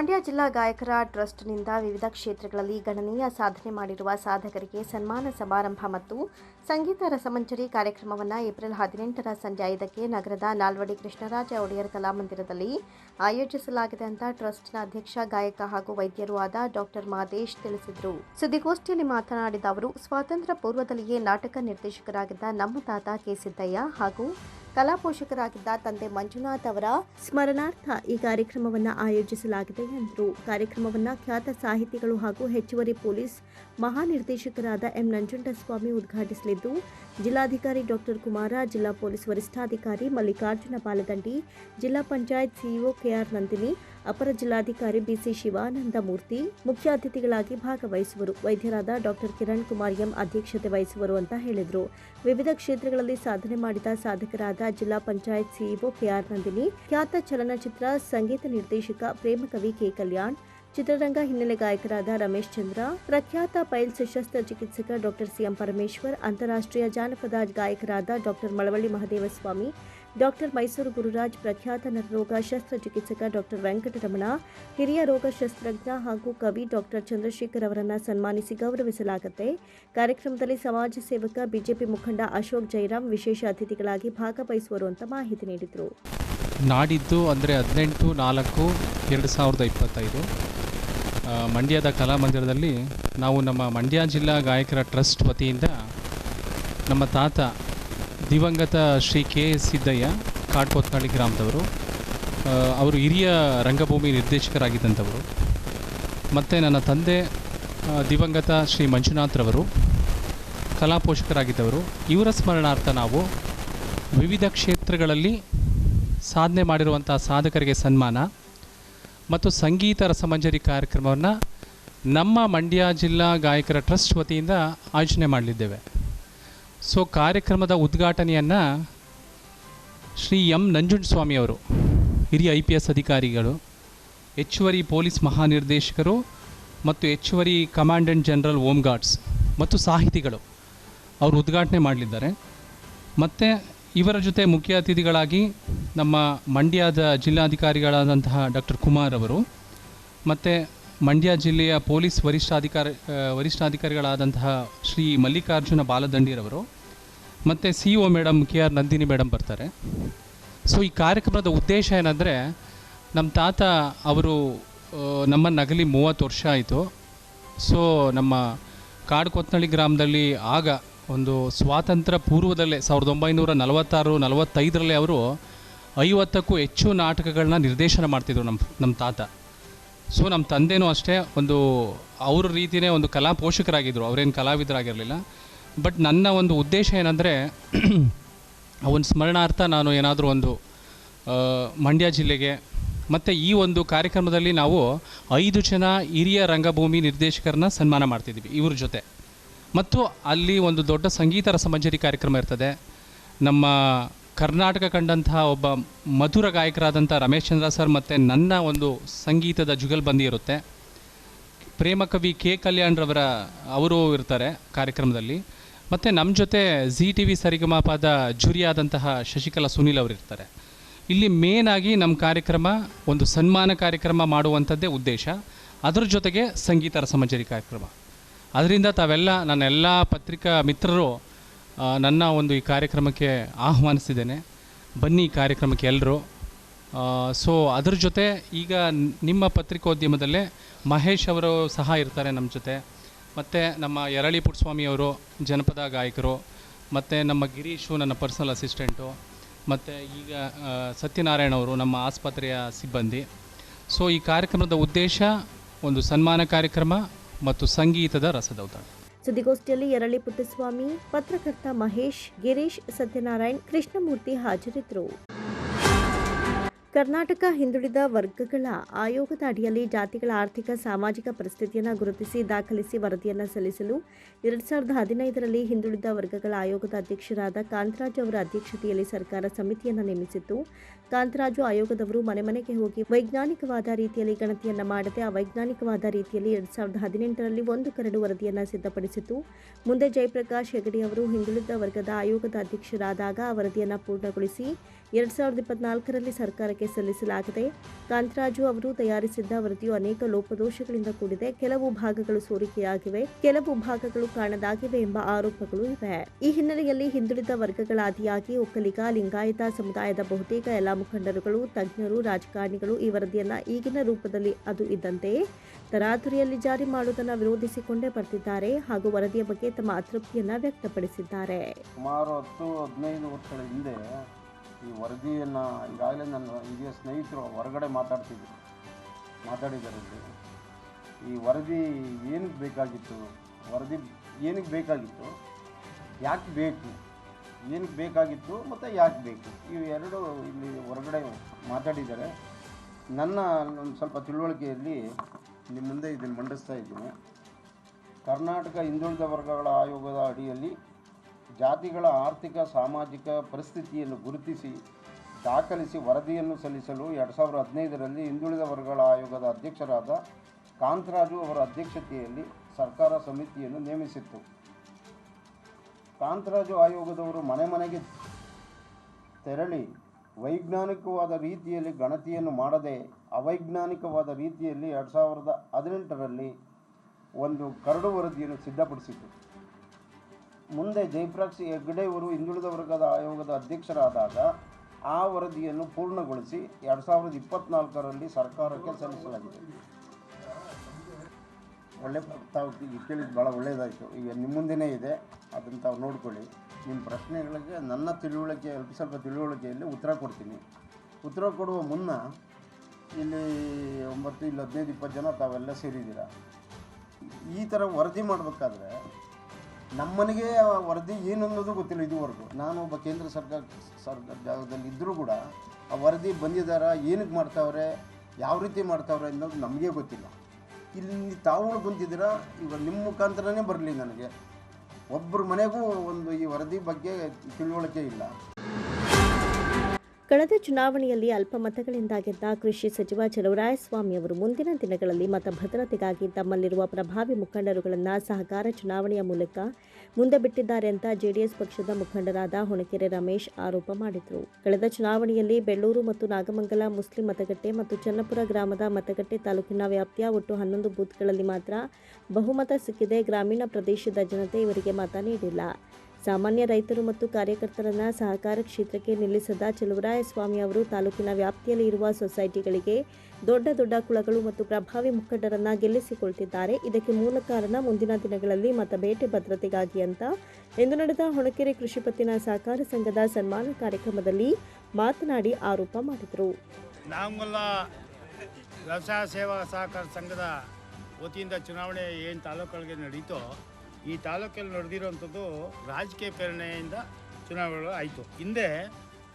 ಮಂಡ್ಯ ಜಿಲ್ಲಾ ಗಾಯಕರ ಟ್ರಸ್ಟ್ನಿಂದ ವಿವಿಧ ಕ್ಷೇತ್ರಗಳಲ್ಲಿ ಗಣನೀಯ ಸಾಧನೆ ಮಾಡಿರುವ ಸಾಧಕರಿಗೆ ಸನ್ಮಾನ ಸಮಾರಂಭ ಮತ್ತು ಸಂಗೀತ ರಸಮಂಜರಿ ಕಾರ್ಯಕ್ರಮವನ್ನು ಏಪ್ರಿಲ್ ಹದಿನೆಂಟರ ಸಂಜೆ ಐದಕ್ಕೆ ನಗರದ ನಾಲ್ವಡಿ ಕೃಷ್ಣರಾಜ ಒಡೆಯರ್ ಕಲಾಮಂದಿರದಲ್ಲಿ ಆಯೋಜಿಸಲಾಗಿದೆ ಅಂತ ಟ್ರಸ್ಟ್ನ ಅಧ್ಯಕ್ಷ, ಗಾಯಕ ಹಾಗೂ ವೈದ್ಯರು ಆದ ಡಾಕ್ಟರ್ ಮಾದೇಶ್ ತಿಳಿಸಿದರು. ಸುದ್ದಿಗೋಷ್ಠಿಯಲ್ಲಿ ಮಾತನಾಡಿದ ಅವರು, ಸ್ವಾತಂತ್ರ್ಯ ಪೂರ್ವದಲ್ಲಿಯೇ ನಾಟಕ ನಿರ್ದೇಶಕರಾಗಿದ್ದ ನಮ್ಮ ತಾತ ಕೆ ಸಿದ್ದಯ್ಯ ಹಾಗೂ ಕಲಾ ಪೋಷಕರಾಗಿದ್ದ ತಂದೆ ಮಂಜುನಾಥ್ ಅವರ ಸ್ಮರಣಾರ್ಥ ಈ ಕಾರ್ಯಕ್ರಮವನ್ನು ಆಯೋಜಿಸಲಾಗಿದೆ ಎಂದರು. ಕಾರ್ಯಕ್ರಮವನ್ನು ಖ್ಯಾತ ಸಾಹಿತಿಗಳು ಹಾಗೂ ಹೆಚ್ಚುವರಿ ಪೊಲೀಸ್ ಮಹಾನಿರ್ದೇಶಕರಾದ ಎಂ. ನಂಜುಂಡಸ್ವಾಮಿ ಉದ್ಘಾಟಿಸಲಿದ್ದು, ಜಿಲ್ಲಾಧಿಕಾರಿ ಡಾಕ್ಟರ್ ಕುಮಾರ, ಜಿಲ್ಲಾ ಪೊಲೀಸ್ ವರಿಷ್ಠಾಧಿಕಾರಿ ಮಲ್ಲಿಕಾರ್ಜುನ ಪಾಲದಂಡಿ, ಜಿಲ್ಲಾ ಪಂಚಾಯತ್ ಸಿಇಒ ಕೆಆರ್ ನಂದಿನಿ ಅಪರ ಜಿಲ್ಲಾಧಿಕಾರಿ ಬಿಸಿ ಶಿವಾನಂದ ಮೂರ್ತಿ ಮುಖ್ಯ ಅತಿಥಿಗಳಾಗಿ ಭಾಗವಹಿಸುವರು. ವೈದ್ಯರಾದ ಡಾಕ್ಟರ್ ಕಿರಣ್ ಕುಮಾರ್ ಎಂ ಅಧ್ಯಕ್ಷತೆ ವಹಿಸುವರು ಅಂತ ಹೇಳಿದರು. ವಿವಿಧ ಕ್ಷೇತ್ರಗಳಲ್ಲಿ ಸಾಧನೆ ಮಾಡಿದ ಸಾಧಕರಾದ ಜಿಲ್ಲಾ ಪಂಚಾಯತ್ ಸಿಇಒ ಕೆಆರ್ ನಂದಿನಿ, ಖ್ಯಾತ ಚಲನಚಿತ್ರ ಸಂಗೀತ ನಿರ್ದೇಶಕ ಪ್ರೇಮಕವಿ ಕೆ. ಕಲ್ಯಾಣ್, ಚಿತ್ರರಂಗ ಹಿನ್ನೆಲೆ ಗಾಯಕರಾದ ರಮೇಶ್ ಚಂದ್ರ, ಪ್ರಖ್ಯಾತ ಪೈಲ್ ಸಶಸ್ತ್ರ ಚಿಕಿತ್ಸಕ ಡಾಕ್ಟರ್ ಸಿಎಂ ಪರಮೇಶ್ವರ್, ಅಂತಾರಾಷ್ಟ್ರೀಯ ಜಾನಪದ ಗಾಯಕರಾದ ಡಾಕ್ಟರ್ ಮಳವಳ್ಳಿ ಮಹದೇವಸ್ವಾಮಿ ಡಾಕ್ಟರ್ ಮೈಸೂರು ಗುರುರಾಜ್ ಪ್ರಖ್ಯಾತ ನರರೋಗ ಶಸ್ತ್ರಚಿಕಿತ್ಸಕ ಡಾಕ್ಟರ್ ವೆಂಕಟರಮಣ, ಹಿರಿಯ ರೋಗ ಶಸ್ತ್ರಜ್ಞ ಹಾಗೂ ಕವಿ ಡಾಕ್ಟರ್ ಚಂದ್ರಶೇಖರ್ ಅವರನ್ನು ಸನ್ಮಾನಿಸಿ ಗೌರವಿಸಲಾಗುತ್ತೆ. ಕಾರ್ಯಕ್ರಮದಲ್ಲಿ ಸಮಾಜ ಸೇವಕ ಬಿಜೆಪಿ ಮುಖಂಡ ಅಶೋಕ್ ಜೈರಾಮ್ ವಿಶೇಷ ಅತಿಥಿಗಳಾಗಿ ಭಾಗವಹಿಸುವರು ಅಂತ ಮಾಹಿತಿ ನೀಡಿದರು. ನಾಡಿದ್ದು ಅಂದರೆ ಹದಿನೆಂಟು, ನಾಲ್ಕು, ಎರಡು ಸಾವಿರದ ಇಪ್ಪತ್ತೈದು. ಮಂಡ್ಯದ ಕಲಾಮಂದಿರದಲ್ಲಿ ನಾವು ನಮ್ಮ ಮಂಡ್ಯ ಜಿಲ್ಲಾ ಗಾಯಕರ ಟ್ರಸ್ಟ್ ವತಿಯಿಂದ ನಮ್ಮ ತಾತ ದಿವಂಗತ ಶ್ರೀ ಕೆ ಎಸ್ ಸಿದ್ದಯ್ಯ ಕಾಡ್ಕೋತ್ನಳ್ಳಿ ಗ್ರಾಮದವರು ಅವರು ಹಿರಿಯ ರಂಗಭೂಮಿ ನಿರ್ದೇಶಕರಾಗಿದ್ದಂಥವರು, ಮತ್ತು ನನ್ನ ತಂದೆ ದಿವಂಗತ ಶ್ರೀ ಮಂಜುನಾಥ್ರವರು, ಕಲಾ ಪೋಷಕರಾಗಿದ್ದವರು, ಇವರ ಸ್ಮರಣಾರ್ಥ ನಾವು ವಿವಿಧ ಕ್ಷೇತ್ರಗಳಲ್ಲಿ ಸಾಧನೆ ಮಾಡಿರುವಂಥ ಸಾಧಕರಿಗೆ ಸನ್ಮಾನ ಮತ್ತು ಸಂಗೀತ ರಸಮಂಜರಿ ಕಾರ್ಯಕ್ರಮವನ್ನು ನಮ್ಮ ಮಂಡ್ಯ ಜಿಲ್ಲಾ ಗಾಯಕರ ಟ್ರಸ್ಟ್ ವತಿಯಿಂದ ಆಯೋಜನೆ ಮಾಡಲಿದ್ದೇವೆ. ಸೊ ಕಾರ್ಯಕ್ರಮದ ಉದ್ಘಾಟನೆಯನ್ನು ಶ್ರೀ ಎಂ. ನಂಜುಂಡಸ್ವಾಮಿಯವರು ಹಿರಿಯ ಐ ಪಿ ಎಸ್ ಅಧಿಕಾರಿಗಳು, ಹೆಚ್ಚುವರಿ ಪೊಲೀಸ್ ಮಹಾನಿರ್ದೇಶಕರು ಮತ್ತು ಹೆಚ್ಚುವರಿ ಕಮಾಂಡೆಂಟ್ ಜನರಲ್ ಓಮ್ ಗಾರ್ಡ್ಸ್ ಮತ್ತು ಸಾಹಿತಿಗಳು ಅವರು ಉದ್ಘಾಟನೆ ಮಾಡಲಿದ್ದಾರೆ. ಮತ್ತು ಇವರ ಜೊತೆ ಮುಖ್ಯ ಅತಿಥಿಗಳಾಗಿ ನಮ್ಮ ಮಂಡ್ಯದ ಜಿಲ್ಲಾಧಿಕಾರಿಗಳಾದಂತಹ ಡಾಕ್ಟರ್ ಕುಮಾರ್ ಅವರು, ಮತ್ತು ಮಂಡ್ಯ ಜಿಲ್ಲೆಯ ಪೊಲೀಸ್ ವರಿಷ್ಠಾಧಿಕಾರಿ ವರಿಷ್ಠಾಧಿಕಾರಿಗಳಾದಂತಹ ಶ್ರೀ ಮಲ್ಲಿಕಾರ್ಜುನ ಬಾಲದಂಡಿರವರು ಮತ್ತು C O madam K R Nandini madam ಬರ್ತಾರೆ. ಸೊ ಈ ಕಾರ್ಯಕ್ರಮದ ಉದ್ದೇಶ ಏನಂದರೆ ನಮ್ಮ ತಾತ ಅವರು ನಮ್ಮ ನಗಲಿ ಮೂವತ್ತು ವರ್ಷ ಆಯಿತು. ಸೊ ನಮ್ಮ ಕಾಡು ಕೊತ್ನಳ್ಳಿ ಗ್ರಾಮದಲ್ಲಿ ಆಗ ಒಂದು ಸ್ವಾತಂತ್ರ್ಯ ಪೂರ್ವದಲ್ಲೇ ಸಾವಿರದ ಒಂಬೈನೂರ ನಲವತ್ತಾರು, ನಲವತ್ತೈದರಲ್ಲೇ ಅವರು ಐವತ್ತಕ್ಕೂ ಹೆಚ್ಚು ನಾಟಕಗಳನ್ನ ನಿರ್ದೇಶನ ಮಾಡ್ತಿದ್ರು ನಮ್ಮ ನಮ್ಮ ತಾತ. ಸೊ ನಮ್ಮ ತಂದೆನೂ ಅಷ್ಟೇ ಒಂದು ಅವ್ರ ರೀತಿಯೇ ಒಂದು ಕಲಾ ಪೋಷಕರಾಗಿದ್ದರು ಅವರೇನು ಕಲಾವಿದರಾಗಿರಲಿಲ್ಲ. ಬಟ್ ನನ್ನ ಒಂದು ಉದ್ದೇಶ ಏನಂದರೆ ಅವನ ಸ್ಮರಣಾರ್ಥ ನಾನು ಏನಾದರೂ ಒಂದು ಮಂಡ್ಯ ಜಿಲ್ಲೆಗೆ ಮತ್ತು ಈ ಒಂದು ಕಾರ್ಯಕ್ರಮದಲ್ಲಿ ನಾವು ಐದು ಜನ ಹಿರಿಯ ರಂಗಭೂಮಿ ನಿರ್ದೇಶಕರನ್ನ ಸನ್ಮಾನ ಮಾಡ್ತಿದ್ದೀವಿ, ಇವ್ರ ಜೊತೆ. ಮತ್ತು ಅಲ್ಲಿ ಒಂದು ದೊಡ್ಡ ಸಂಗೀತ ರಸಮಂಜರಿ ಕಾರ್ಯಕ್ರಮ ಇರ್ತದೆ. ನಮ್ಮ ಕರ್ನಾಟಕ ಕಂಡಂತಹ ಒಬ್ಬ ಮಧುರ ಗಾಯಕರಾದಂಥ ರಮೇಶ್ ಚಂದ್ರ ಸರ್ ಮತ್ತು ನನ್ನ ಒಂದು ಸಂಗೀತದ ಜುಗಲ್ ಬಂದಿ ಇರುತ್ತೆ. ಪ್ರೇಮಕವಿ ಕೆ ಕಲ್ಯಾಣ್ರವರ ಅವರು ಇರ್ತಾರೆ ಕಾರ್ಯಕ್ರಮದಲ್ಲಿ. ಮತ್ತು ನಮ್ಮ ಜೊತೆ ಜಿ ಟಿ ವಿ ಸರಿಗಮಾಪಾದ ಜುರಿಯಾದಂತಹ ಶಶಿಕಲಾ ಸುನೀಲ್ ಅವರು ಇರ್ತಾರೆ. ಇಲ್ಲಿ ಮೇನ್ ಆಗಿ ನಮ್ಮ ಕಾರ್ಯಕ್ರಮ ಒಂದು ಸನ್ಮಾನ ಕಾರ್ಯಕ್ರಮ ಮಾಡುವಂಥದ್ದೇ ಉದ್ದೇಶ. ಅದರ ಜೊತೆಗೆ ಸಂಗೀತ ರಸಮಂಜರಿ ಕಾರ್ಯಕ್ರಮ. ಅದರಿಂದ ತಾವೆಲ್ಲ ನನ್ನ ಎಲ್ಲ ಪತ್ರಿಕಾ ಮಿತ್ರರು ನನ್ನ ಒಂದು ಈ ಕಾರ್ಯಕ್ರಮಕ್ಕೆ ಆಹ್ವಾನಿಸಿದ್ದೇನೆ. ಬನ್ನಿ ಈ ಕಾರ್ಯಕ್ರಮಕ್ಕೆ ಎಲ್ಲರೂ ಸೊ ಅದ್ರ ಜೊತೆ ಈಗ ನಿಮ್ಮ ಪತ್ರಿಕೋದ್ಯಮದಲ್ಲೇ ಮಹೇಶ್ ಅವರು ಸಹ ಇರ್ತಾರೆ ನಮ್ಮ ಜೊತೆ. ಮತ್ತು ನಮ್ಮ ಯರಳಿ ಪುಟ್ಟಸ್ವಾಮಿಯವರು ಜನಪದ ಗಾಯಕರು, ಮತ್ತು ನಮ್ಮ ಗಿರೀಶು, ನನ್ನ ಪರ್ಸನಲ್ ಅಸಿಸ್ಟೆಂಟು, ಮತ್ತು ಈಗ ಸತ್ಯನಾರಾಯಣ ಅವರು, ನಮ್ಮ ಆಸ್ಪತ್ರೆಯ ಸಿಬ್ಬಂದಿ. ಸೊ ಈ ಕಾರ್ಯಕ್ರಮದ ಉದ್ದೇಶ ಒಂದು ಸನ್ಮಾನ ಕಾರ್ಯಕ್ರಮ ಮತ್ತು ಸಂಗೀತದ ರಸದೌತಣ. ಸುದ್ದಿಗೋಷ್ಠಿಯಲ್ಲಿ ಯರಳಿ ಪುಟ್ಟಸ್ವಾಮಿ ಪತ್ರಕರ್ತ ಮಹೇಶ್ ಗಿರೀಶ್ ಸತ್ಯನಾರಾಯಣ್ ಕೃಷ್ಣಮೂರ್ತಿ ಹಾಜರಿದ್ದರು. ಕರ್ನಾಟಕ ಹಿಂದುಳಿದ ವರ್ಗಗಳ ಆಯೋಗದ ಅಡಿಯಲ್ಲಿ ಜಾತಿಗಳ ಆರ್ಥಿಕ, ಸಾಮಾಜಿಕ ಪರಿಸ್ಥಿತಿಯನ್ನು ಗುರುತಿಸಿ ದಾಖಲಿಸಿ ವರದಿಯನ್ನು ಸಲ್ಲಿಸಲು ಎರಡು ಸಾವಿರದ ಹದಿನೈದರಲ್ಲಿ ಹಿಂದುಳಿದ ವರ್ಗಗಳ ಆಯೋಗದ ಅಧ್ಯಕ್ಷರಾದ ಕಾಂತರಾಜ್ ಅವರ ಅಧ್ಯಕ್ಷತೆಯಲ್ಲಿ ಸರ್ಕಾರ ಸಮಿತಿಯನ್ನು ನೇಮಿಸಿತ್ತು. ಕಾಂತರಾಜು ಆಯೋಗದವರು ಮನೆ ಮನೆಗೆ ಹೋಗಿ ವೈಜ್ಞಾನಿಕವಾದ ರೀತಿಯಲ್ಲಿ ಗಣತಿಯನ್ನು ಮಾಡದೆ ಅವೈಜ್ಞಾನಿಕವಾದ ರೀತಿಯಲ್ಲಿ ಎರಡು ಸಾವಿರದ ಹದಿನೆಂಟರಲ್ಲಿ ಒಂದು ಕರಡು ವರದಿಯನ್ನು ಸಿದ್ಧಪಡಿಸಿತು ಮುಂದೆ ಜಯಪ್ರಕಾಶ್ ಹೆಗಡೆ ಅವರು ಹಿಂದುಳಿದ ವರ್ಗದ ಆಯೋಗದ ಅಧ್ಯಕ್ಷರಾದಾಗ ಆ ವರದಿಯನ್ನು ಪೂರ್ಣಗೊಳಿಸಿ ಎರಡು ಸಾವಿರದ ಇಪ್ಪತ್ನಾಲ್ಕರಲ್ಲಿ ಸರ್ಕಾರಕ್ಕೆ ಸಲ್ಲಿಸಲಾಗಿದೆ ಕಾಂತರಾಜು ಅವರು ತಯಾರಿಸಿದ್ದ ವರದಿಯು ಅನೇಕ ಲೋಪದೋಷಗಳಿಂದ ಕೂಡಿದೆ. ಕೆಲವು ಭಾಗಗಳು ಸೋರಿಕೆಯಾಗಿವೆ, ಕೆಲವು ಭಾಗಗಳು ಕಾಣದಾಗಿವೆ ಎಂಬ ಆರೋಪಗಳು ಇವೆ. ಈ ಹಿನ್ನೆಲೆಯಲ್ಲಿ ಹಿಂದುಳಿದ ವರ್ಗಗಳ ಆದಿಯಾಗಿ ಒಕ್ಕಲಿಗ, ಲಿಂಗಾಯತ ಸಮುದಾಯದ ಬಹುತೇಕ ಎಲ್ಲ ಮುಖಂಡರುಗಳು, ತಜ್ಞರು, ರಾಜಕಾರಣಿಗಳು ಈ ವರದಿಯನ್ನ ಈಗಿನ ರೂಪದಲ್ಲಿ ಅದು ಇದ್ದಂತೆ ತರಾತುರಿಯಲ್ಲಿ ಜಾರಿ ಮಾಡುವುದನ್ನು ವಿರೋಧಿಸಿಕೊಂಡೇ ಬರ್ತಿದ್ದಾರೆ ಹಾಗೂ ವರದಿಯ ಬಗ್ಗೆ ತಮ್ಮ ಅತೃಪ್ತಿಯನ್ನ ವ್ಯಕ್ತಪಡಿಸಿದ್ದಾರೆ. ಸುಮಾರು ಹತ್ತು ಹದಿನೈದು ವರ್ಷಗಳ ಹಿಂದೆ ಈ ವರದಿಯನ್ನು ಈಗಾಗಲೇ ನನ್ನ ಹಿರಿಯ ಸ್ನೇಹಿತರು ಹೊರಗಡೆ ಮಾತಾಡ್ತಿದ್ರು ಮಾತಾಡಿದ್ದಾರೆ ಇಲ್ಲಿ. ಈ ವರದಿ ಏನಕ್ಕೆ ಬೇಕಾಗಿತ್ತು, ವರದಿ ಏನಕ್ಕೆ ಬೇಕಾಗಿತ್ತು, ಯಾಕೆ ಬೇಕು, ಏನಕ್ಕೆ ಬೇಕಾಗಿತ್ತು ಮತ್ತು ಯಾಕೆ ಬೇಕು ಇವು ಎರಡು ಇಲ್ಲಿ ಹೊರಗಡೆ ಮಾತಾಡಿದ್ದಾರೆ ನನ್ನ ಒಂದು ಸ್ವಲ್ಪ ತಿಳುವಳಿಕೆಯಲ್ಲಿ ನಿಮ್ಮ ಮುಂದೆ ಇದನ್ನು ಮಂಡಿಸ್ತಾ ಇದ್ದೀನಿ ಕರ್ನಾಟಕ ಹಿಂದುಳಿದ ವರ್ಗಗಳ ಆಯೋಗದ ಅಡಿಯಲ್ಲಿ ಜಾತಿಗಳ ಆರ್ಥಿಕ, ಸಾಮಾಜಿಕ ಪರಿಸ್ಥಿತಿಯನ್ನು ಗುರುತಿಸಿ ದಾಖಲಿಸಿ ವರದಿಯನ್ನು ಸಲ್ಲಿಸಲು ಎರಡು ಸಾವಿರದ ಹದಿನೈದರಲ್ಲಿ ಹಿಂದುಳಿದ ವರ್ಗಗಳ ಆಯೋಗದ ಅಧ್ಯಕ್ಷರಾದ ಕಾಂತರಾಜು ಅವರ ಅಧ್ಯಕ್ಷತೆಯಲ್ಲಿ ಸರ್ಕಾರ ಸಮಿತಿಯನ್ನು ನೇಮಿಸಿತ್ತು. ಕಾಂತರಾಜು ಆಯೋಗದವರು ಮನೆ ಮನೆಗೆ ತೆರಳಿ ವೈಜ್ಞಾನಿಕವಾದ ರೀತಿಯಲ್ಲಿ ಗಣತಿಯನ್ನು ಮಾಡದೆ ಅವೈಜ್ಞಾನಿಕವಾದ ರೀತಿಯಲ್ಲಿ ಎರಡು ಸಾವಿರದ ಹದಿನೆಂಟರಲ್ಲಿ ಒಂದು ಕರಡು ವರದಿಯನ್ನು ಸಿದ್ಧಪಡಿಸಿತು ಮುಂದೆ ಜಯಪ್ರಕಾಶ್ ಹೆಗ್ಡೆ ಅವರು ಹಿಂದುಳಿದ ವರ್ಗದ ಆಯೋಗದ ಅಧ್ಯಕ್ಷರಾದಾಗ ಆ ವರದಿಯನ್ನು ಪೂರ್ಣಗೊಳಿಸಿ ಎರಡು ಸಾವಿರದ ಇಪ್ಪತ್ನಾಲ್ಕರಲ್ಲಿ ಸರ್ಕಾರಕ್ಕೆ ಸಲ್ಲಿಸಲಾಗಿದೆ. ಒಳ್ಳೆ ತಾವು ಕೇಳಿದ್ದು ಭಾಳ ಒಳ್ಳೆಯದಾಯಿತು. ಈಗ ನಿಮ್ಮ ಮುಂದೆನೇ ಇದೆ. ಅದನ್ನು ತಾವು ನೋಡ್ಕೊಳ್ಳಿ. ನಿಮ್ಮ ಪ್ರಶ್ನೆಗಳಿಗೆ, ನನ್ನ ತಿಳುವಳಿಕೆ, ಅಲ್ಪ ಸ್ವಲ್ಪ ತಿಳುವಳಿಕೆಯಲ್ಲಿ ಉತ್ತರ ಕೊಡ್ತೀನಿ. ಉತ್ತರ ಕೊಡುವ ಮುನ್ನ ಇಲ್ಲಿ ಒಂಬತ್ತು ಇಲ್ಲಿ ಹದಿನೈದು, ಇಪ್ಪತ್ತು ಜನ ತಾವೆಲ್ಲ ಸೇರಿದ್ದೀರ? ಈ ಥರ ವರದಿ ಮಾಡಬೇಕಾದ್ರೆ ನಮ್ಮನೆಗೆ ವರದಿ ಏನು ಅನ್ನೋದು ಗೊತ್ತಿಲ್ಲ ಇದುವರೆಗೂ. ನಾನು ಒಬ್ಬ ಕೇಂದ್ರ ಸರ್ಕಾರ ಸರ್ಕಾರ ಜಾಗದಲ್ಲಿ ಇದ್ದರೂ ಕೂಡ ಆ ವರದಿ ಬಂದಿದ್ದಾರ ಏನಕ್ಕೆ ಮಾಡ್ತಾವ್ರೆ, ಯಾವ ರೀತಿ ಮಾಡ್ತಾವ್ರೆ ಅನ್ನೋದು ನಮಗೆ ಗೊತ್ತಿಲ್ಲ. ಇಲ್ಲಿ ತಾವುಗಳು ಬಂದಿದ್ದೀರಾ ಈಗ ನಿಮ್ಮ ಮುಖಾಂತರನೇ ಬರಲಿ ನನಗೆ. ಒಬ್ಬರ ಮನೆಗೂ ಒಂದು ಈ ವರದಿ ಬಗ್ಗೆ ತಿಳುವಳಿಕೆ ಇಲ್ಲ. ಕಳೆದ ಚುನಾವಣೆಯಲ್ಲಿ ಅಲ್ಪ ಮತಗಳಿಂದ ಗೆದ್ದ ಕೃಷಿ ಸಚಿವ ಚಲುವರಾಯಸ್ವಾಮಿ ಅವರು ಮುಂದಿನ ದಿನಗಳಲ್ಲಿ ಮತ ಭದ್ರತೆಗಾಗಿ ತಮ್ಮಲ್ಲಿರುವ ಪ್ರಭಾವಿ ಮುಖಂಡರುಗಳನ್ನು ಸಹಕಾರ ಚುನಾವಣೆಯ ಮೂಲಕ ಮುಂದೆ ಬಿಟ್ಟಿದ್ದಾರೆ ಅಂತ ಜೆಡಿಎಸ್ ಪಕ್ಷದ ಮುಖಂಡರಾದ ಹೊಣಕೆರೆ ರಮೇಶ್ ಆರೋಪ ಮಾಡಿದರು. ಕಳೆದ ಚುನಾವಣೆಯಲ್ಲಿ ಬೆಳ್ಳೂರು ಮತ್ತು ನಾಗಮಂಗಲ ಮುಸ್ಲಿಂ ಮತಗಟ್ಟೆ ಮತ್ತು ಚನ್ನಪುರ ಗ್ರಾಮದ ಮತಗಟ್ಟೆ ತಾಲೂಕಿನ ವ್ಯಾಪ್ತಿಯ ಒಟ್ಟು ಹನ್ನೊಂದು ಬೂತ್ಗಳಲ್ಲಿ ಮಾತ್ರ ಬಹುಮತ ಸಿಕ್ಕಿದೆ. ಗ್ರಾಮೀಣ ಪ್ರದೇಶದ ಜನತೆ ಇವರಿಗೆ ಮತ ನೀಡಿಲ್ಲ. ಸಾಮಾನ್ಯ ರೈತರು ಮತ್ತು ಕಾರ್ಯಕರ್ತರನ್ನು ಸಹಕಾರ ಕ್ಷೇತ್ರಕ್ಕೆ ನಿಲ್ಲಿಸದ ಚಲುವರಾಯಸ್ವಾಮಿ ಅವರು ತಾಲೂಕಿನ ವ್ಯಾಪ್ತಿಯಲ್ಲಿ ಇರುವ ಸೊಸೈಟಿಗಳಿಗೆ ದೊಡ್ಡ ದೊಡ್ಡ ಕುಳಗಳು ಮತ್ತು ಪ್ರಭಾವಿ ಮುಖಂಡರನ್ನು ಗೆಲ್ಲಿಸಿಕೊಳ್ತಿದ್ದಾರೆ. ಇದಕ್ಕೆ ಮೂಲ ಕಾರಣ ಮುಂದಿನ ದಿನಗಳಲ್ಲಿ ಮತಬೇಟೆ ಭದ್ರತೆಗಾಗಿ ಅಂತ. ಇಂದು ನಡೆದ ಹೊಣಕೆರೆ ಕೃಷಿ ಪತ್ತಿನ ಸಹಕಾರ ಸಂಘದ ಸನ್ಮಾನ ಕಾರ್ಯಕ್ರಮದಲ್ಲಿ ಮಾತನಾಡಿ ಆರೋಪ ಮಾಡಿದರು. ವ್ಯವಸಾಯ ಸೇವಾ ಸಹಕಾರ ಸಂಘದ ವತಿಯಿಂದ ಚುನಾವಣೆ ಏನು ತಾಲೂಕುಗಳಿಗೆ ನಡೀತೋ ಈ ತಾಲೂಕಲ್ಲಿ ನಡೆದಿರುವಂಥದ್ದು ರಾಜಕೀಯ ಪ್ರೇರಣೆಯಿಂದ ಚುನಾವಣೆಗಳು ಆಯಿತು. ಹಿಂದೆ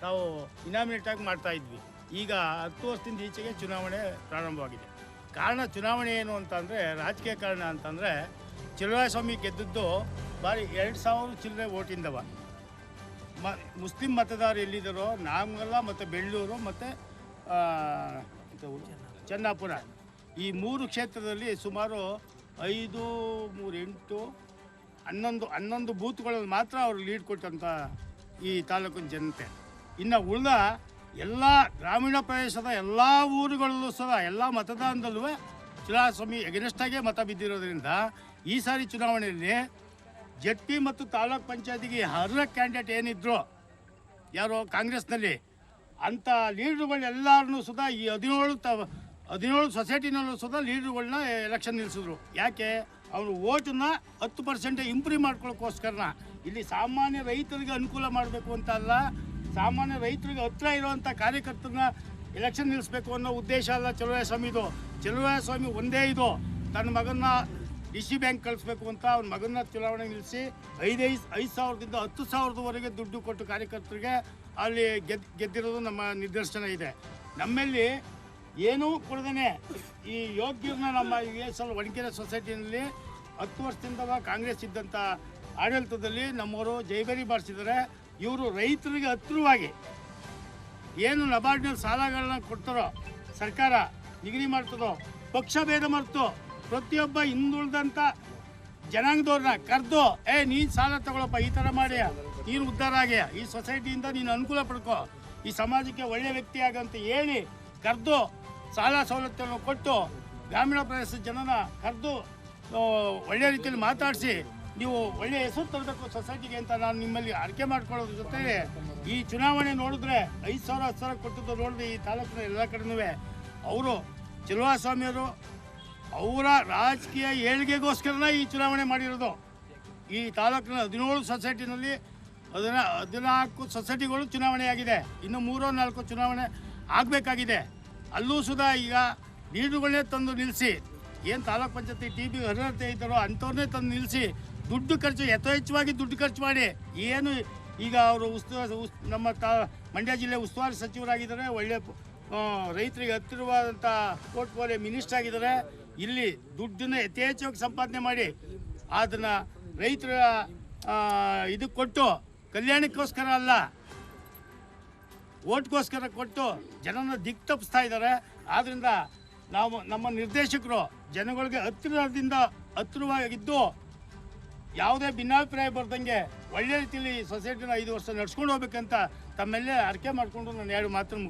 ನಾವು ಇನಾಮಿನೇಟ್ ಆಗಿ ಮಾಡ್ತಾ ಇದ್ವಿ. ಈಗ ಹತ್ತು ವರ್ಷದಿಂದ ಈಚೆಗೆ ಚುನಾವಣೆ ಪ್ರಾರಂಭವಾಗಿದೆ. ಕಾರಣ ಚುನಾವಣೆ ಏನು ಅಂತಂದರೆ ರಾಜಕೀಯ ಕಾರಣ ಅಂತಂದರೆ ಸ್ವಾಮಿ ಗೆದ್ದದ್ದು ಬಾರಿ ಎರಡು ಸಾವಿರ ಚಿಲ್ಲರೆ ಓಟಿಂದವ. ಮ, ಮುಸ್ಲಿಂ ಮತದಾರರು ಎಲ್ಲಿದ್ದಾರೋ ನಾಮಗಲ್ಲ ಮತ್ತು ಬೆಳ್ಳೂರು ಮತ್ತು ಚೆನ್ನಾಪುರ. ಈ ಮೂರು ಕ್ಷೇತ್ರದಲ್ಲಿ ಸುಮಾರು ಐದು, ಮೂರು, ಎಂಟು ಹನ್ನೊಂದು ಹನ್ನೊಂದು ಬೂತ್ಗಳಲ್ಲಿ ಮಾತ್ರ ಅವರು ಲೀಡ್ ಕೊಟ್ಟಂಥ ಈ ತಾಲೂಕಿನ ಜನತೆ. ಇನ್ನು ಉಳಿದ ಎಲ್ಲ ಗ್ರಾಮೀಣ ಪ್ರದೇಶದ ಎಲ್ಲ ಊರುಗಳಲ್ಲೂ ಸಹ, ಎಲ್ಲ ಮತದಾನದಲ್ಲೂ ಚುನಾವಣೆ ಎಗನೆಸ್ಟಾಗೆ ಮತ ಬಿದ್ದಿರೋದ್ರಿಂದ ಈ ಸಾರಿ ಚುನಾವಣೆಯಲ್ಲಿ ಜೆಡ್ ಪಿ ಮತ್ತು ತಾಲೂಕ್ ಪಂಚಾಯತಿಗೆ ಅರ್ಹ ಕ್ಯಾಂಡಿಡೇಟ್ ಏನಿದ್ರು, ಯಾರು ಕಾಂಗ್ರೆಸ್ನಲ್ಲಿ ಅಂಥ ಲೀಡ್ರುಗಳೆಲ್ಲರನ್ನೂ ಸುಧಾ ಈ ಹದಿನೇಳು ತ, ಹದಿನೇಳು ಸೊಸೈಟಿನಲ್ಲೂ ಸುಧಾ ಲೀಡ್ರುಗಳನ್ನ ಎಲೆಕ್ಷನ್ ನಿಲ್ಲಿಸಿದ್ರು ಯಾಕೆ? ಅವರು ಓಟನ್ನ ಹತ್ತು ಪರ್ಸೆಂಟ್ ಇಂಪ್ರೂವ್ ಮಾಡ್ಕೊಳ್ಳೋಕ್ಕೋಸ್ಕರನ ಇಲ್ಲಿ ಸಾಮಾನ್ಯ ರೈತರಿಗೆ ಅನುಕೂಲ ಮಾಡಬೇಕು ಅಂತ ಅಲ್ಲ, ಸಾಮಾನ್ಯ ರೈತರಿಗೆ ಹತ್ರ ಇರುವಂಥ ಕಾರ್ಯಕರ್ತರನ್ನ ಎಲೆಕ್ಷನ್ ನಿಲ್ಲಿಸ್ಬೇಕು ಅನ್ನೋ ಉದ್ದೇಶ ಅಲ್ಲ ಚಲುವಾಯ ಸ್ವಾಮಿ ಇದು. ಚಲುವಾಯ ಸ್ವಾಮಿ ಒಂದೇ ಇದು. ತನ್ನ ಮಗನ್ನ ಡಿ ಸಿ ಬ್ಯಾಂಕ್ ಕಳಿಸ್ಬೇಕು ಅಂತ ಅವ್ನ ಮಗನ ಚುನಾವಣೆ ನಿಲ್ಲಿಸಿ ಐದೈದು ಐದು ಸಾವಿರದಿಂದ ಹತ್ತು ಸಾವಿರದವರೆಗೆ ದುಡ್ಡು ಕೊಟ್ಟು ಕಾರ್ಯಕರ್ತರಿಗೆ ಅಲ್ಲಿ ಗೆದ್ದು ಗೆದ್ದಿರೋದು ನಮ್ಮ ನಿದರ್ಶನ ಇದೆ. ನಮ್ಮಲ್ಲಿ ಏನೂ ಕೊಡದೇ ಈ ಯೋಗ್ಯರನ್ನ ನಮ್ಮ ಈ ಎಲ್ ಒಣಕೆರೆ ಸೊಸೈಟಿನಲ್ಲಿ ಹತ್ತು ವರ್ಷದಿಂದ ಕಾಂಗ್ರೆಸ್ ಇದ್ದಂಥ ಆಡಳಿತದಲ್ಲಿ ನಮ್ಮವರು ಜೈಬೇರಿ ಬಾರಿಸಿದರೆ ಇವರು ರೈತರಿಗೆ ಹತ್ತಿರವಾಗಿ ಏನು ನಬಾರ್ಡ್ನಲ್ಲಿ ಸಾಲಗಳನ್ನ ಕೊಡ್ತಾರೋ, ಸರ್ಕಾರ ನಿಗದಿ ಮಾಡ್ತದೋ, ಪಕ್ಷ ಭೇದ ಮರೆತು ಪ್ರತಿಯೊಬ್ಬ ಹಿಂದುಳಿದಂಥ ಜನಾಂಗದವ್ರನ್ನ ಕರೆದು, ಏ, ನೀನು ಸಾಲ ತಗೊಳಪ್ಪ, ಈ ಥರ ಮಾಡಿ, ನೀನು ಉದ್ಧಾರ ಆಗಿ, ಈ ಸೊಸೈಟಿಯಿಂದ ನೀನು ಅನುಕೂಲ ಪಡ್ಕೋ, ಈ ಸಮಾಜಕ್ಕೆ ಒಳ್ಳೆಯ ವ್ಯಕ್ತಿ ಆಗಂತ ಹೇಳಿ ಕರೆದು ಸಾಲ ಸವಲತ್ತನ್ನು ಕೊಟ್ಟು ಗ್ರಾಮೀಣ ಪ್ರದೇಶದ ಜನನ ಕರೆದು ಒಳ್ಳೆಯ ರೀತಿಯಲ್ಲಿ ಮಾತಾಡಿಸಿ, ನೀವು ಒಳ್ಳೆಯ ಹೆಸರು ತರಬೇಕು ಸೊಸೈಟಿಗೆ ಅಂತ ನಾನು ನಿಮ್ಮಲ್ಲಿ ಆರ್ಕೆ ಮಾಡ್ಕೊಳ್ಳೋದ್ರ ಜೊತೆಗೆ ಈ ಚುನಾವಣೆ ನೋಡಿದ್ರೆ ಐದು ಸಾವಿರ, ಹತ್ತು ಸಾವಿರ ಕೊಟ್ಟಿದ್ದು ನೋಡಿದ್ರೆ ಈ ತಾಲೂಕಿನ ಎಲ್ಲ ಕಡೆನೂ ಅವರು ಚಲುವಾಸ್ವಾಮಿಯವರು, ಅವರ ರಾಜಕೀಯ ಏಳಿಗೆಗೋಸ್ಕರನೇ ಈ ಚುನಾವಣೆ ಮಾಡಿರೋದು. ಈ ತಾಲೂಕಿನ ಹದಿನೇಳು ಸೊಸೈಟಿನಲ್ಲಿ ಹದಿನ, ಹದಿನಾಲ್ಕು ಸೊಸೈಟಿಗಳು ಚುನಾವಣೆಯಾಗಿದೆ. ಇನ್ನು ಮೂರೋ ನಾಲ್ಕು ಚುನಾವಣೆ ಆಗಬೇಕಾಗಿದೆ. ಅಲ್ಲೂ ಸುಧಾ ಈಗ ನೀರುಗಳನ್ನೇ ತಂದು ನಿಲ್ಲಿಸಿ ಏನು ತಾಲೂಕ್ ಪಂಚಾಯತಿ ಟಿ ಬಿ ಅರ್ಹತೆ ಇದ್ದಾರೋ ಅಂಥವ್ರನ್ನೇ ತಂದು ನಿಲ್ಲಿಸಿ ದುಡ್ಡು ಖರ್ಚು ಯಥೇಚ್ಛವಾಗಿ ದುಡ್ಡು ಖರ್ಚು ಮಾಡಿ, ಏನು ಈಗ ಅವರು ಉಸ್ತುವಾರಿ ಉಸ್ ನಮ್ಮ ತಾ, ಮಂಡ್ಯ ಜಿಲ್ಲೆ ಉಸ್ತುವಾರಿ ಸಚಿವರಾಗಿದ್ದಾರೆ, ಒಳ್ಳೆ ರೈತರಿಗೆ ಹತ್ತಿರವಾದಂಥ ಪೋರ್ಟ್ಫೋಲಿಯೋ ಮಿನಿಸ್ಟರ್ ಆಗಿದ್ದಾರೆ, ಇಲ್ಲಿ ದುಡ್ಡನ್ನು ಯಥೇಚ್ಛವಾಗಿ ಸಂಪಾದನೆ ಮಾಡಿ, ಅದನ್ನು ರೈತರ ಇದು ಕೊಟ್ಟು, ಕಲ್ಯಾಣಕ್ಕೋಸ್ಕರ ಅಲ್ಲ ಓಟ್ಗೋಸ್ಕರ ಕೊಟ್ಟು ಜನನ ದಿಕ್ ತಪ್ಪಿಸ್ತಾ ಇದ್ದಾರೆ. ಆದ್ದರಿಂದ ನಾವು ನಮ್ಮ ನಿರ್ದೇಶಕರು ಜನಗಳಿಗೆ ಹತ್ತಿರದಿಂದ ಹತ್ತಿರವಾಗಿದ್ದು ಯಾವುದೇ ಭಿನ್ನಾಭಿಪ್ರಾಯ ಬರ್ದಂಗೆ ಒಳ್ಳೆ ರೀತಿಯಲ್ಲಿ ಸೊಸೈಟಿನ ಐದು ವರ್ಷ ನಡ್ಸ್ಕೊಂಡು ಹೋಗ್ಬೇಕಂತ ತಮ್ಮೆಲ್ಲೇ ಅರ್ಕೆ ಮಾಡಿಕೊಂಡು ನಾನು ಎರಡು ಮಾತು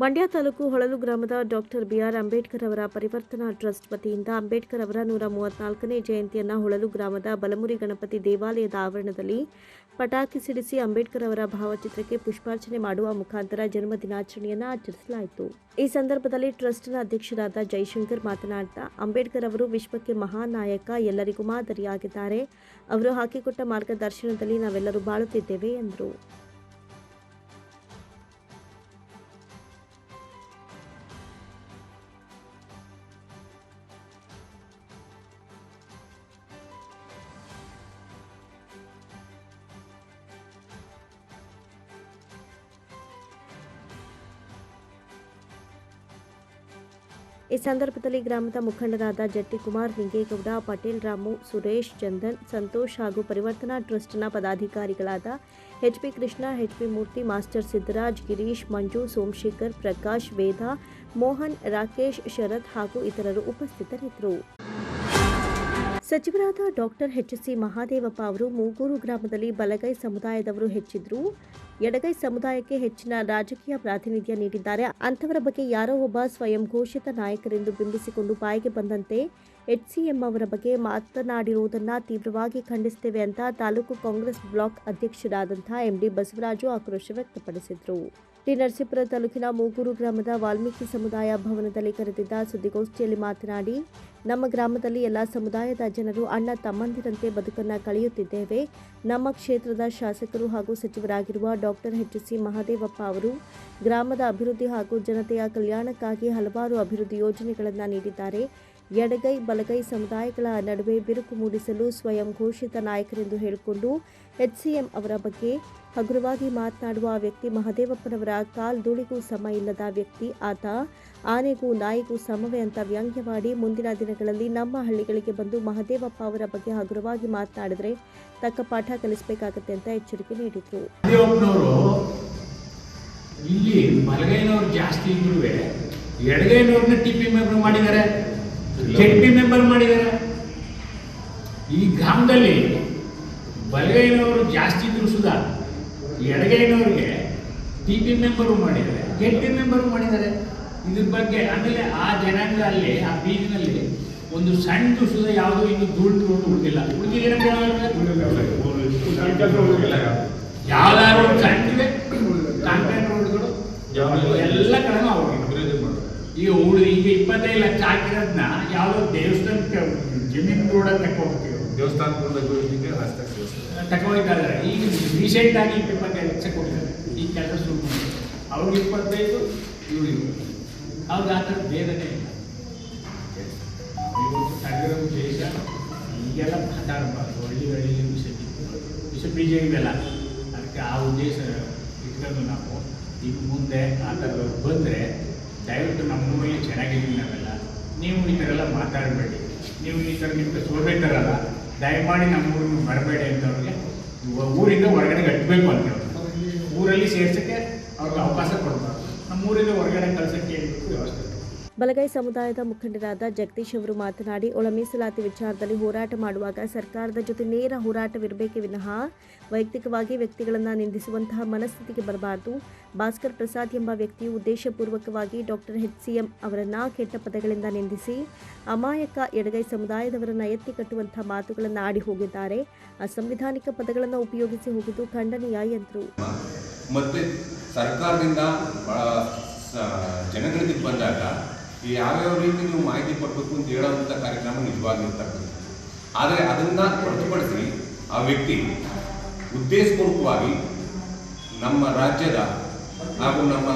ಮಂಡ್ಯ ತಾಲೂಕು ಹೊಳಲು ಗ್ರಾಮದ ಡಾಕ್ಟರ್ ಬಿಆರ್ ಅಂಬೇಡ್ಕರ್ ಅವರ ಪರಿವರ್ತನಾ ಟ್ರಸ್ಟ್ ವತಿಯಿಂದ ಅಂಬೇಡ್ಕರ್ ಅವರ ನೂರ ಮೂವತ್ನಾಲ್ಕನೇ ಜಯಂತಿಯನ್ನು ಹೊಳಲು ಗ್ರಾಮದ ಬಲಮುರಿ ಗಣಪತಿ ದೇವಾಲಯದ ಆವರಣದಲ್ಲಿ ಪಟಾಕಿ ಸಿಡಿಸಿ ಅಂಬೇಡ್ಕರ್ ಅವರ ಭಾವಚಿತ್ರಕ್ಕೆ ಪುಷ್ಪಾರ್ಚನೆ ಮಾಡುವ ಮುಖಾಂತರ ಜನ್ಮ ದಿನಾಚರಣೆಯನ್ನು ಆಚರಿಸಲಾಯಿತು. ಈ ಸಂದರ್ಭದಲ್ಲಿ ಟ್ರಸ್ಟ್ನ ಅಧ್ಯಕ್ಷರಾದ ಜೈಶಂಕರ್ ಮಾತನಾಡ್ತಾ, ಅಂಬೇಡ್ಕರ್ ಅವರು ವಿಶ್ವಕ್ಕೆ ಮಹಾನ್ ನಾಯಕ ಎಲ್ಲರಿಗೂ ಮಾದರಿಯಾಗಿದ್ದಾರೆ. ಅವರು ಹಾಕಿಕೊಟ್ಟ ಮಾರ್ಗದರ್ಶನದಲ್ಲಿ ನಾವೆಲ್ಲರೂ ಬಾಳುತ್ತಿದ್ದೇವೆ ಎಂದರು. ಈ ಸಂದರ್ಭದಲ್ಲಿ ಗ್ರಾಮದ ಮುಖಂಡರಾದ ಜಟ್ಟಿಕುಮಾರ್ ನಿಂಗೇಗೌಡ, ಪಟೇಲ್ ರಾಮು, ಸುರೇಶ್ ಚಂದನ್, ಸಂತೋಷ್ ಹಾಗೂ ಪರಿವರ್ತನಾ ಟ್ರಸ್ಟ್ನ ಪದಾಧಿಕಾರಿಗಳಾದ H P Krishna, H P Murthy, master Siddaraj, Girish, Manju, Somashekar, Prakash, Veda, Mohan, Rakesh, Sharath ಹಾಗೂ ಇತರರು ಉಪಸ್ಥಿತರಿದ್ದರು. ಸಚಿವರಾದ ಡಾಕ್ಟರ್ ಎಚ್ ಸಿ ಮಹಾದೇವಪ್ಪ ಅವರು ಮೂಗೂರು ಗ್ರಾಮದಲ್ಲಿ ಬಲಗೈ ಸಮುದಾಯದವರು ಹೆಚ್ಚಿದ್ರು. ಎಡಗೈ ಸಮುದಾಯಕ್ಕೆ ಹೆಚ್ಚಿನ ರಾಜಕೀಯ ಪ್ರಾತಿನಿಧ್ಯ ನೀಡಿದ್ದಾರೆ. ಅಂಥವರ ಬಗ್ಗೆ ಯಾರೋ ಒಬ್ಬ ಸ್ವಯಂ ಘೋಷಿತ ನಾಯಕರೆಂದು ಬಿಂಬಿಸಿಕೊಂಡು ಬಾಯಿಗೆ ಬಂದಂತೆ ಎಚ್ಸಿಎಂ ಅವರ ಬಗ್ಗೆ ಮಾತನಾಡಿರುವುದನ್ನು ತೀವ್ರವಾಗಿ ಖಂಡಿಸುತ್ತೇವೆ ಅಂತ ತಾಲೂಕು ಕಾಂಗ್ರೆಸ್ ಬ್ಲಾಕ್ ಅಧ್ಯಕ್ಷರಾದಂಥ ಎಂಡಿ ಬಸವರಾಜು ಆಕ್ರೋಶ ವ್ಯಕ್ತಪಡಿಸಿದರು. ಟಿ ನರಸೀಪುರ ತಾಲೂಕಿನ ಮೂಗೂರು ಗ್ರಾಮದ ವಾಲ್ಮೀಕಿ ಸಮುದಾಯ ಭವನದಲ್ಲಿ ಕರೆದಿದ್ದ ಸುದ್ದಿಗೋಷ್ಠಿಯಲ್ಲಿ ಮಾತನಾಡಿ, ನಮ್ಮ ಗ್ರಾಮದಲ್ಲಿ ಎಲ್ಲ ಸಮುದಾಯದ ಜನರು ಅಣ್ಣ ತಮ್ಮಂದಿರಂತೆ ಬದುಕನ್ನ ಕಳೆಯುತ್ತಿದ್ದೇವೆ. ನಮ್ಮ ಕ್ಷೇತ್ರದ ಶಾಸಕರು ಹಾಗೂ ಸಚಿವರಾಗಿರುವ ಡಾಕ್ಟರ್ ಎಚ್ ಸಿ ಮಹಾದೇವಪ್ಪ ಅವರು ಗ್ರಾಮದ ಅಭಿವೃದ್ಧಿ ಹಾಗೂ ಜನತೆಯ ಕಲ್ಯಾಣಕ್ಕಾಗಿ ಹಲವಾರು ಅಭಿವೃದ್ಧಿ ಯೋಜನೆಗಳನ್ನು ನೀಡಿದ್ದಾರೆ. ಎಡಗೈ ಬಲಗೈ ಸಮುದಾಯಗಳ ನಡುವೆ ಬಿರುಕು ಮೂಡಿಸಲು ಸ್ವಯಂ ಘೋಷಿತ ನಾಯಕರೆಂದು ಹೇಳಿಕೊಂಡು ಎಚ್ಸಿಎಂ ಅವರ ಬಗ್ಗೆ ಹಗುರವಾಗಿ ಮಾತನಾಡುವ ವ್ಯಕ್ತಿ ಮಹದೇವಪ್ಪನವರ ಕಾಲ್ಧೂಳಿಗೂ ಸಮ ಇಲ್ಲದ ವ್ಯಕ್ತಿ ಆತ. ಆನೆಗೂ ನಾಯಿಗೂ ಸಮವೇ ಅಂತ ವ್ಯಂಗ್ಯವಾಡಿ ಮುಂದಿನ ದಿನಗಳಲ್ಲಿ ನಮ್ಮ ಹಳ್ಳಿಗಳಿಗೆ ಬಂದು ಮಹದೇವಪ್ಪ ಅವರ ಬಗ್ಗೆ ಹಗುರವಾಗಿ ಮಾತನಾಡಿದರೆ ತಕ್ಕ ಪಾಠ ಕಲಿಸಬೇಕಾಗತ್ತೆ ಅಂತ ಎಚ್ಚರಿಕೆ ನೀಡಿದರು. ಇಲ್ಲಿ ಜಾಸ್ತಿ ಮಾಡಿದ್ದಾರೆ. ಪಿ ಮೆಂಬರ್ ಮಾಡಿದ್ದಾರೆ. ಈ ಗ್ರಾಮದಲ್ಲಿ ಬಲಗೈನವರು ಜಾಸ್ತಿ ಇದ್ರು ಸುಧಾ ಎಡಗೈನವ್ರಿಗೆ ಟಿ ಪಿ ಮೆಂಬರು ಮಾಡಿದ್ದಾರೆ, ಜಂಟಿ ಮೆಂಬರು ಮಾಡಿದ್ದಾರೆ. ಇದ್ರ ಬಗ್ಗೆ ಆಮೇಲೆ ಆ ಜನಾಂಗ ಅಲ್ಲಿ, ಆ ಬೀದಿನಲ್ಲಿ ಒಂದು ಸಣ್ಣ ಸುಧಾ ಯಾವುದೋ ಇನ್ನು ದುಡ್ಡು ಹುಡುಗಿಲ್ಲ. ಹುಡುಗಿಲ್ಲ ಯಾವ್ದಾದ್ರು ಒಂದು ಸಣ್ಣವೆ ರೋಡ್ಗಳು, ಎಲ್ಲ ಕಡೆನೂ ಅವ್ರಿಗೆ. ಈಗ ಉಳಿ ಈಗ ಇಪ್ಪತ್ತೈದು ಲಕ್ಷ ಹಾಕಿರೋದನ್ನ ಯಾವುದೋ ದೇವಸ್ಥಾನಕ್ಕೆ ಜಮೀನು ಕೂಡ ಅಂತ ದೇವಸ್ಥಾನ ಅಭಿವೃದ್ಧಿಗೆ ಹಸ್ತಕ್ಷೇಪ ತಗೋಯ್ತಾ ಇದ್ದಾರೆ ಈಗ ರೀಸೆಂಟ್ ಆಗಿ ಇಪ್ಪತ್ತೈದು ಲಕ್ಷ ಕೊಟ್ಟಿದ್ದಾರೆ ಈ ಕೆಲಸ ಶುರು ಮಾಡಿ ಅವ್ರಿಗೆ ಇಪ್ಪತ್ತೈದು ಇವ್ರಿಗೆ ಅವ್ರಿಗೆ ಆ ಥರ ಭೇದನೇ ಇಲ್ಲ. ಇವತ್ತು ತಡೆದಿರೋ ದೇಶ ಈಗೆಲ್ಲ ಮಾತಾಡಬಾರ್ದು ವಿಷಯ ವಿಷ ಬೀಜ ಇವೆಲ್ಲ ಅದಕ್ಕೆ ಆ ಉದ್ದೇಶ ಇಟ್ಕೊಂಡು ನಾವು ಈಗ ಮುಂದೆ ಆ ಥರ ಬಂದರೆ ದಯವಿಟ್ಟು ನಮ್ಮೂರಲ್ಲಿ ಚೆನ್ನಾಗಿದ್ದೀವಿ ನಾವೆಲ್ಲ ನೀವು ಈ ಥರ ಎಲ್ಲ ಮಾತಾಡಬೇಡಿ. ನೀವು ಈ ಥರ ನಿಮಗೆ ಸೋಲ್ಬೇಕಲ್ಲ ದಯಮಾಡಿ ನಮ್ಮೂರಿಗೆ ಬರಬೇಡಿ ಅಂತ ಅವ್ರಿಗೆ ಊರಿಂದ ಹೊರಗಡೆ ಕಟ್ಟಬೇಕು ಅಂತ ಊರಲ್ಲಿ ಸೇರ್ಸೋಕ್ಕೆ ಅವ್ರಿಗೆ ಅವಕಾಶ ಕೊಡ್ತಾರೆ ನಮ್ಮ ಊರಿಂದ ಹೊರಗಡೆ ಕಳ್ಸೋಕ್ಕೆ ವ್ಯವಸ್ಥೆ ಬಲಗೈ ಸಮುದಾಯದ ಮುಖಂಡರಾದ ಜಗದೀಶ್ ಅವರು ಮಾತನಾಡಿ ಒಳ ಮೀಸಲಾತಿ ವಿಚಾರದಲ್ಲಿ ಹೋರಾಟ ಮಾಡುವಾಗ ಸರ್ಕಾರದ ಜೊತೆ ನೇರ ಹೋರಾಟವಿರಬೇಕೇ ವಿನಃ ವೈಯಕ್ತಿಕವಾಗಿ ವ್ಯಕ್ತಿಗಳನ್ನು ನಿಂದಿಸುವಂತಹ ಮನಸ್ಥಿತಿಗೆ ಬರಬಾರದು. ಭಾಸ್ಕರ್ ಪ್ರಸಾದ್ ಎಂಬ ವ್ಯಕ್ತಿಯು ಉದ್ದೇಶಪೂರ್ವಕವಾಗಿ ಡಾಕ್ಟರ್ ಎಚ್ ಸಿ ಎಂ ಅವರನ್ನ ಕೆಟ್ಟ ಪದಗಳಿಂದ ನಿಂದಿಸಿ, ಅಮಾಯಕ ಎಡಗೈ ಸಮುದಾಯದವರನ್ನು ಎತ್ತಿ ಕಟ್ಟುವಂತಹ ಮಾತುಗಳನ್ನು ಆಡಿ ಹೋಗಿದ್ದಾರೆ. ಅಸಂವಿಧಾನಿಕ ಪದಗಳನ್ನು ಉಪಯೋಗಿಸಿ ಹೋಗುವುದು ಖಂಡನೀಯ, ಎಂದರು. ಸರ್ಕಾರದಿಂದ ಜನಗಳಿಗೆ ಬಂದಾಗ ಯಾವ್ಯಾವ ರೀತಿ ನೀವು ಮಾಹಿತಿ ಕೊಡಬೇಕು ಅಂತ ಹೇಳೋವಂಥ ಕಾರ್ಯಕ್ರಮ ನಿಜವಾಗಿರ್ತಕ್ಕಂಥದ್ದು ಆದರೆ ಅದನ್ನು ಹೊರತುಪಡಿಸಿ ಆ ವ್ಯಕ್ತಿ ಉದ್ದೇಶಪೂರ್ವಕವಾಗಿ ನಮ್ಮ ರಾಜ್ಯದ ಹಾಗೂ ನಮ್ಮ